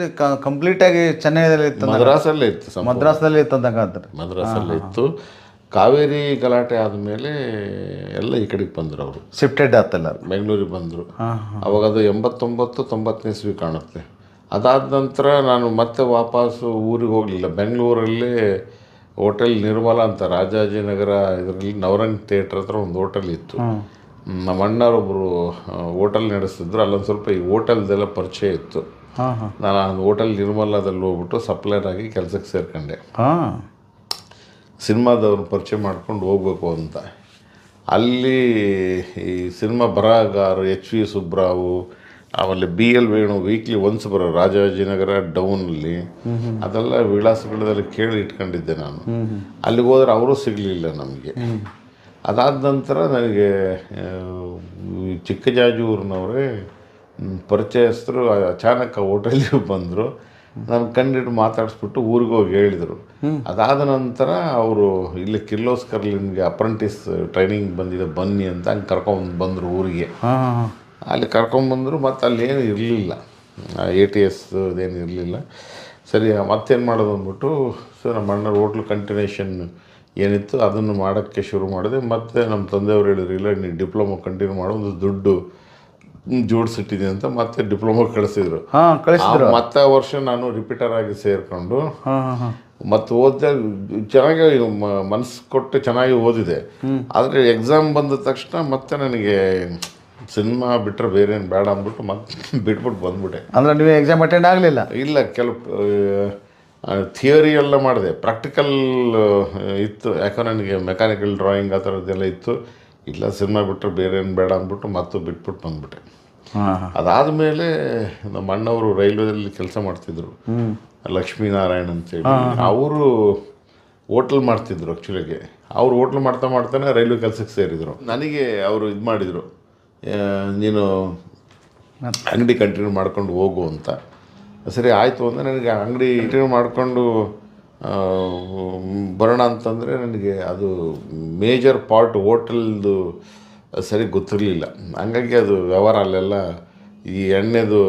ಕಂಪ್ಲೀಟ್ ಆಗಿ ಚೆನ್ನೈದಲ್ಲಿ ಇತ್ತು ಮದ್ರಾಸಲ್ಲೇ ಇತ್ತು ಮದ್ರಾಸಲ್ಲಿ ಇತ್ತು ಮದ್ರಾಸಲ್ಲೇ ಇತ್ತು. ಕಾವೇರಿ ಗಲಾಟೆ ಆದಮೇಲೆ ಎಲ್ಲ ಈ ಕಡೆಗೆ ಬಂದರು ಅವರು. ಶಿಫ್ಟೆಡ್ ಆತಲ್ಲ. ಬೆಂಗಳೂರಿಗೆ ಬಂದರು. ಅವಾಗ ಅದು ಎಂಬತ್ತೊಂಬತ್ತು ತೊಂಬತ್ತನೇ ಇಸ್ವಿ ಕಾಣುತ್ತೆ. ಅದಾದ ನಂತರ ನಾನು ಮತ್ತೆ ವಾಪಸ್ಸು ಊರಿಗೆ ಹೋಗಲಿಲ್ಲ. ಬೆಂಗಳೂರಲ್ಲಿ ಹೋಟೆಲ್ ನಿರ್ಮಲ ಅಂತ ರಾಜಾಜಿನಗರ ಇದರಲ್ಲಿ ನವರಂಗ್ ಥಿಯೇಟ್ರ್ ಹತ್ರ ಒಂದು ಹೋಟೆಲ್ ಇತ್ತು. ನಮ್ಮ ಅಣ್ಣರೊಬ್ಬರು ಹೋಟೆಲ್ ನಡೆಸ್ತಿದ್ರು ಅಲ್ಲೊಂದು ಸ್ವಲ್ಪ ಈ ಹೋಟೆಲ್ದೆಲ್ಲ ಪರಿಚಯ ಇತ್ತು. ನಾನು ಆ ಹೋಟೆಲ್ ನಿರ್ಮಲದಲ್ಲಿ ಹೋಗ್ಬಿಟ್ಟು ಸಪ್ಲೈರ್ ಆಗಿ ಕೆಲಸಕ್ಕೆ ಸೇರ್ಕೊಂಡೆ. ಹಾಂ. ಸಿನಿಮಾದವ್ರನ್ನ ಪರಿಚಯ ಮಾಡ್ಕೊಂಡು ಹೋಗ್ಬೇಕು ಅಂತ. ಅಲ್ಲಿ ಈ ಸಿನಿಮಾ ಬರಹಗಾರರು ಎಚ್ ವಿ ಸುಬ್ರಾವು ಆಮೇಲೆ B L Venu weekly once ಬರೋ ರಾಜಾಜಿನಗರ ಡೌನಲ್ಲಿ ಅದೆಲ್ಲ ವಿಳಾಸಗಳಲ್ಲಿ ಕೇಳಿ ಇಟ್ಕೊಂಡಿದ್ದೆ ನಾನು. ಅಲ್ಲಿಗೆ ಹೋದ್ರೆ ಅವರು ಸಿಗಲಿಲ್ಲ ನಮಗೆ. ಅದಾದ ನಂತರ ನನಗೆ ಚಿಕ್ಕಜಾಜೂರಿನವರೇ ಪರಿಚಯಸ್ಥರು ಅಚಾನಕ್ ಹೋಟೆಲ್ಗೆ ಬಂದರು. ನಾನು ಕಂಡಿಟ್ಟು ಮಾತಾಡಿಸ್ಬಿಟ್ಟು ಊರಿಗೆ ಹೋಗಿ ಹೇಳಿದರು. ಅದಾದ ನಂತರ ಅವರು ಇಲ್ಲಿ ಕಿರ್ಲೋಸ್ಕರ್ ನಿಮಗೆ ಅಪ್ರೆಂಟಿಸ್ ಟ್ರೈನಿಂಗ್ ಬಂದಿದೆ, ಬನ್ನಿ ಅಂತ ಹಂಗೆ ಕರ್ಕೊಂಡು ಬಂದರು ಊರಿಗೆ. ಅಲ್ಲಿ ಕರ್ಕೊಂಬಂದರು ಮತ್ತು ಅಲ್ಲೇನು ಇರಲಿಲ್ಲ. ಎ ಟಿ ಎಸ್ ಅದೇನು ಇರಲಿಲ್ಲ. ಸರಿ ಮತ್ತೇನು ಮಾಡೋದು ಅಂದ್ಬಿಟ್ಟು ಸೊ ನಮ್ಮ ಅಣ್ಣರ ಹೋಟ್ಲು ಕಂಟಿನ್ಯೂಷನ್ ಏನಿತ್ತು ಅದನ್ನು ಮಾಡೋಕ್ಕೆ ಶುರು ಮಾಡಿದೆ. ಮತ್ತು ನಮ್ಮ ತಂದೆಯವರು ಹೇಳಿದ್ರು ಇಲ್ಲ ನೀವು ಡಿಪ್ಲೊಮಾ ಕಂಟಿನ್ಯೂ ಮಾಡೋ ಒಂದು ದುಡ್ಡು ಜೋಡಿಸಿಟ್ಟಿದೆ ಅಂತ ಮತ್ತೆ ಡಿಪ್ಲೊಮಾ ಕಳಿಸಿದ್ರು. ಮತ್ತೆ ಆ ವರ್ಷ ನಾನು ರಿಪೀಟರ್ ಆಗಿ ಸೇರಿಕೊಂಡು ಮತ್ತು ಓದಿದೆ ಚೆನ್ನಾಗಿ ಮನಸ್ಸು ಕೊಟ್ಟು ಚೆನ್ನಾಗಿ ಓದಿದೆ. ಆದರೆ ಎಕ್ಸಾಮ್ ಬಂದ ತಕ್ಷಣ ಮತ್ತೆ ನನಗೆ ಸಿನಿಮಾ ಬಿಟ್ಟರೆ ಬೇರೆ ಏನು ಬೇಡ ಅಂದ್ಬಿಟ್ಟು ಮತ್ತೆ ಬಿಟ್ಬಿಟ್ಟು ಬಂದ್ಬಿಟ್ಟೆ. ಅಂದ್ರೆ ನೀವು ಎಕ್ಸಾಮ್ ಅಟೆಂಡ್ ಆಗಲಿಲ್ಲ? ಇಲ್ಲ ಕೆಲವು ಥಿಯರಿ ಎಲ್ಲ ಮಾಡಿದೆ. ಪ್ರಾಕ್ಟಿಕಲ್ ಇತ್ತು. ಯಾಕಂದ್ರೆ ನನಗೆ ಮೆಕ್ಯಾನಿಕಲ್ ಡ್ರಾಯಿಂಗ್ ಆ ಥರದ್ದೆಲ್ಲ ಇತ್ತು. ಇಲ್ಲ ಸಿನಿಮಾ ಬಿಟ್ಟರೆ ಬೇರೆ ಏನು ಬೇಡ ಅಂದ್ಬಿಟ್ಟು ಮತ್ತೆ ಬಿಟ್ಬಿಟ್ಟು ಬಂದ್ಬಿಟ್ಟೆ. ಅದಾದ ಮೇಲೆ ಅದಾದಮೇಲೆ ನಮ್ಮ ಅಣ್ಣವರು ರೈಲ್ವೆದಲ್ಲಿ ಕೆಲಸ ಮಾಡ್ತಿದ್ರು. ಲಕ್ಷ್ಮೀನಾರಾಯಣ್ ಅಂತೇಳಿ. ಅವರು ಹೋಟ್ಲ್ ಮಾಡ್ತಿದ್ರು ಆ್ಯಕ್ಚುಲಿಗೆ ಅವ್ರು ಹೋಟ್ಲ್ ಮಾಡ್ತಾ ಮಾಡ್ತಾನೆ ರೈಲ್ವೆ ಕೆಲಸಕ್ಕೆ ಸೇರಿದರು. ನನಗೆ ಅವರು ಇದು ಮಾಡಿದರು. ನೀನು ಅಂಗಡಿ ಕಂಟಿನ್ಯೂ ಮಾಡ್ಕೊಂಡು ಹೋಗು ಅಂತ. ಸರಿ ಆಯಿತು ಅಂದರೆ ನನಗೆ ಅಂಗಡಿ ಕಂಟಿನ್ಯೂ ಮಾಡಿಕೊಂಡು ಬರೋಣ ಅಂತಂದರೆ ನನಗೆ ಅದು ಮೇಜರ್ ಪಾರ್ಟ್ ಹೋಟೆಲ್ದು ಸರಿ ಗೊತ್ತಿರಲಿಲ್ಲ. ಹಂಗಾಗಿ ಅದು ವ್ಯವಹಾರ ಅಲ್ಲೆಲ್ಲ ಈ ಎಣ್ಣೆದು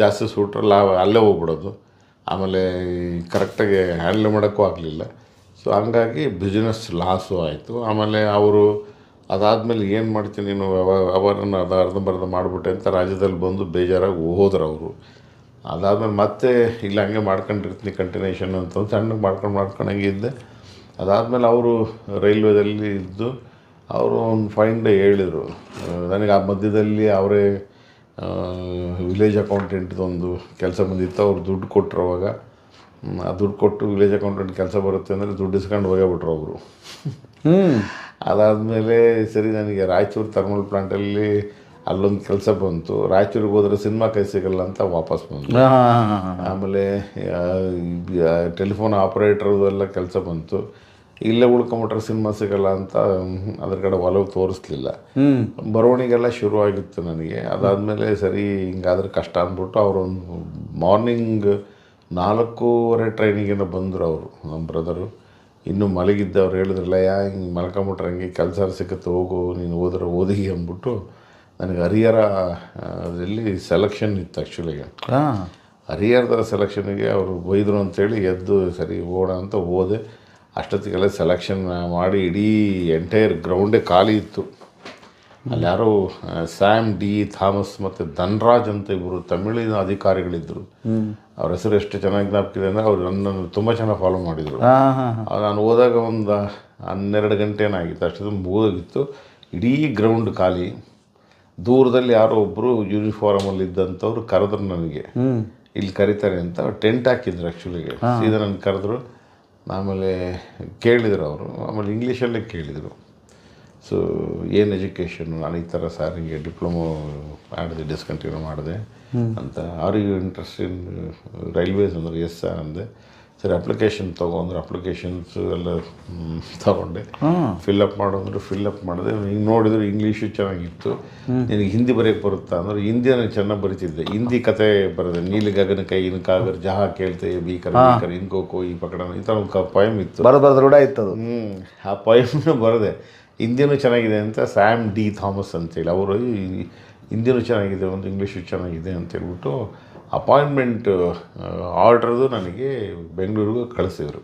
ಜಾಸ್ತಿ ಸೂಟ್ರಲ್ಲ ಅಲ್ಲೇ ಹೋಗ್ಬಿಡೋದು. ಆಮೇಲೆ ಕರೆಕ್ಟಾಗಿ ಹ್ಯಾಂಡಲ್ ಮಾಡೋಕ್ಕೂ ಆಗಲಿಲ್ಲ. ಸೊ ಹಂಗಾಗಿ ಬಿಸ್ನೆಸ್ ಲಾಸು ಆಯಿತು. ಆಮೇಲೆ ಅವರು ಅದಾದಮೇಲೆ ಏನು ಮಾಡ್ತೀನಿ ನೀನು ವ್ಯವಹಾರನ ಅದು ಅರ್ಧಂಬರ್ಧ ಮಾಡಿಬಿಟ್ಟೆ ಅಂತ ರಾಜ್ಯದಲ್ಲಿ ಬಂದು ಬೇಜಾರಾಗಿ ಹೋದ್ರು ಅವರು. ಅದಾದಮೇಲೆ ಮತ್ತೆ ಇಲ್ಲ, ಹಂಗೆ ಮಾಡ್ಕೊಂಡಿರ್ತೀನಿ ಕಂಟಿನ್ಯೂಷನ್ ಅಂತ ಸಣ್ಣಗೆ ಮಾಡ್ಕೊಂಡು ಮಾಡ್ಕೊಂಡು ಹಂಗೆ ಇದ್ದೆ. ಅದಾದಮೇಲೆ ಅವರು ರೈಲ್ವೆದಲ್ಲಿ ಇದ್ದು ಅವರು ಒಂದು ಫೈನ್ ಡೇ ಹೇಳಿದರು. ನನಗೆ ಆ ಮಧ್ಯದಲ್ಲಿ ಅವರೇ ವಿಲೇಜ್ ಅಕೌಂಟೆಂಟ್ದೊಂದು ಕೆಲಸ ಬಂದಿತ್ತು. ಅವ್ರು ದುಡ್ಡು ಕೊಟ್ಟರು ಅವಾಗ. ಆ ದುಡ್ಡು ಕೊಟ್ಟು ವಿಲೇಜ್ ಅಕೌಂಟೆಂಟ್ ಕೆಲಸ ಬರುತ್ತೆ ಅಂದರೆ ದುಡ್ಡು ಇಸ್ಕೊಂಡು ಹೋಗ್ಯಾಬಿಟ್ರು ಅವರು. ಹ್ಞೂ ಅದಾದಮೇಲೆ ಸರಿ ನನಗೆ ರಾಯಚೂರು ಥರ್ಮಲ್ ಪ್ಲಾಂಟಲ್ಲಿ ಅಲ್ಲೊಂದು ಕೆಲಸ ಬಂತು. ರಾಯಚೂರಿಗೆ ಹೋದರೆ ಸಿನಿಮಾ ಕೈ ಸಿಗಲ್ಲ ಅಂತ ವಾಪಸ್ ಬಂದು. ಆಮೇಲೆ ಟೆಲಿಫೋನ್ ಆಪ್ರೇಟರ್ದು ಎಲ್ಲ ಕೆಲಸ ಬಂತು. ಇಲ್ಲೇ ಉಳ್ಕೊಂಬಿಟ್ರೆ ಸಿನಿಮಾ ಸಿಗಲ್ಲ ಅಂತ ಅದ್ರ ಕಡೆ ಒಲವು ತೋರಿಸ್ಲಿಲ್ಲ. ಬರವಣಿಗೆಲ್ಲ ಶುರು ಆಗಿತ್ತು ನನಗೆ. ಅದಾದಮೇಲೆ ಸರಿ ಹಿಂಗಾದ್ರೆ ಕಷ್ಟ ಅಂದ್ಬಿಟ್ಟು ಅವರೊಂದು ಮಾರ್ನಿಂಗ್ ನಾಲ್ಕೂವರೆ ಟ್ರೈನಿಗೇನೋ ಬಂದರು ಅವರು ನಮ್ಮ ಬ್ರದರು ಇನ್ನೂ ಮಲಗಿದ್ದವ್ರು ಹೇಳಿದ್ರಲ್ಲ ಯಾ ಹಿಂಗೆ ಮಲ್ಕೊಂಬಿಟ್ರೆ ಹಂಗೆ ಕೆಲಸ ಸಿಕ್ಕತ್ತೆ ಹೋಗು ನೀನು ಓದ್ರೆ ಓದಿ ಅಂದ್ಬಿಟ್ಟು ನನಗೆ ಹರಿಹರ ಅದರಲ್ಲಿ ಸೆಲೆಕ್ಷನ್ ಇತ್ತು ಆ್ಯಕ್ಚುಲಿಗೆ ಹಾಂ. ಹರಿಹರದ ಸೆಲೆಕ್ಷನ್ಗೆ ಅವರು ಬೈದರು ಅಂತೇಳಿ ಎದ್ದು ಸರಿ ಓಡ ಅಂತ ಓದೆ ಅಷ್ಟೊತ್ತಿಗೆಲ್ಲ ಸೆಲೆಕ್ಷನ್ ಮಾಡಿ ಇಡೀ ಎಂಟೈರ್ ಗ್ರೌಂಡೇ ಖಾಲಿ ಇತ್ತು. ಅಲ್ಲಿ ಯಾರೋ ಸ್ಯಾಮ್ ಡಿ ಥಾಮಸ್ ಮತ್ತು ಧನ್ರಾಜ್ ಅಂತ ಇಬ್ಬರು ತಮಿಳಿನ ಅಧಿಕಾರಿಗಳಿದ್ದರು ಅವ್ರ ಹೆಸರು ಎಷ್ಟು ಚೆನ್ನಾಗಿ ಜ್ಞಾಪಕಿದೆ ಅಂದರೆ ಅವ್ರು ನನ್ನನ್ನು ತುಂಬ ಚೆನ್ನಾಗಿ ಫಾಲೋ ಮಾಡಿದರು. ನಾನು ಹೋದಾಗ ಒಂದು ಹನ್ನೆರಡು ಗಂಟೆ ಏನಾಗಿತ್ತು ಅಷ್ಟು ಮುಗಿದೋಗಿತ್ತು. ಇಡೀ ಗ್ರೌಂಡ್ ಖಾಲಿ. ದೂರದಲ್ಲಿ ಯಾರೋ ಒಬ್ಬರು ಯೂನಿಫಾರ್ಮಲ್ಲಿ ಇದ್ದಂಥವ್ರು ಕರೆದ್ರು ನನಗೆ. ಇಲ್ಲಿ ಕರೀತಾರೆ ಅಂತ ಟೆಂಟ್ ಹಾಕಿದ್ರು ಆ್ಯಕ್ಚುಲಿಗೆ ಸೀದಾ ನನ್ನ ಕರೆದ್ರು. ಆಮೇಲೆ ಕೇಳಿದರು ಅವರು. ಆಮೇಲೆ ಇಂಗ್ಲೀಷಲ್ಲೇ ಕೇಳಿದರು. ಸೊ ಏನು ಎಜುಕೇಷನ್ ನಾನು ಈ ಥರ ಸರ್ ಹಿಂಗೆ ಡಿಪ್ಲೊಮೊ ಮಾಡಿದೆ ಡಿಸ್ಕಂಟಿನ್ಯೂ ಮಾಡಿದೆ ಅಂತ. Are you interest in railways ಅಂದರೆ ಎಸ್ ಸರ್ ಅಂದೆ. ಸರಿ ಅಪ್ಲಿಕೇಶನ್ ತೊಗೊಂಡ್ರೆ ಅಪ್ಲಿಕೇಶನ್ಸ್ ಎಲ್ಲ ತೊಗೊಂಡೆ. ಫಿಲ್ಅಪ್ ಮಾಡೋಂದ್ರೆ ಫಿಲ್ಅಪ್ ಮಾಡಿದೆ. ಹಿಂಗೆ ನೋಡಿದ್ರೆ ಇಂಗ್ಲೀಷು ಚೆನ್ನಾಗಿತ್ತು. ನಿನಗೆ ಹಿಂದಿ ಬರೆಯೋಕ್ಕೆ ಬರುತ್ತಾ ಅಂದ್ರೆ ಹಿಂದಿ ನಾನು ಚೆನ್ನಾಗಿ ಬರಿತಿದ್ದೆ. ಹಿಂದಿ ಕತೆ ಬರೆದೆ. ನೀಲಿ ಗಗನ ಕೈ ಇನ್ ಕಾಗರ್ ಜಹಾ ಕೇಳ್ತೆ ಬೀಕರ್ ಬೀಕರ್ ಇನ್ಕೋ ಈ ಪಕಡ ಈ ಥರ ಒಂದು ಪೊಯಮ್ ಇತ್ತು. ಬರೋದು ಬರೋದು ರೂಢ ಇತ್ತು ಅದು ಹ್ಞೂ ಆ ಪೊಯಮ್ನ ಬರೆದೆ. ಹಿಂದಿನೂ ಚೆನ್ನಾಗಿದೆ ಅಂತ ಸ್ಯಾಮ್ ಡಿ ಥಾಮಸ್ ಅಂತೇಳಿ. ಅವರು ಹಿಂದಿನೂ ಚೆನ್ನಾಗಿದೆ, ಒಂದು ಇಂಗ್ಲೀಷು ಚೆನ್ನಾಗಿದೆ ಅಂತ ಹೇಳ್ಬಿಟ್ಟು ಅಪಾಯಿಂಟ್ಮೆಂಟ್ ಆರ್ಡ್ರದು ನನಗೆ ಬೆಂಗಳೂರಿಗೂ ಕಳಿಸಿದರು.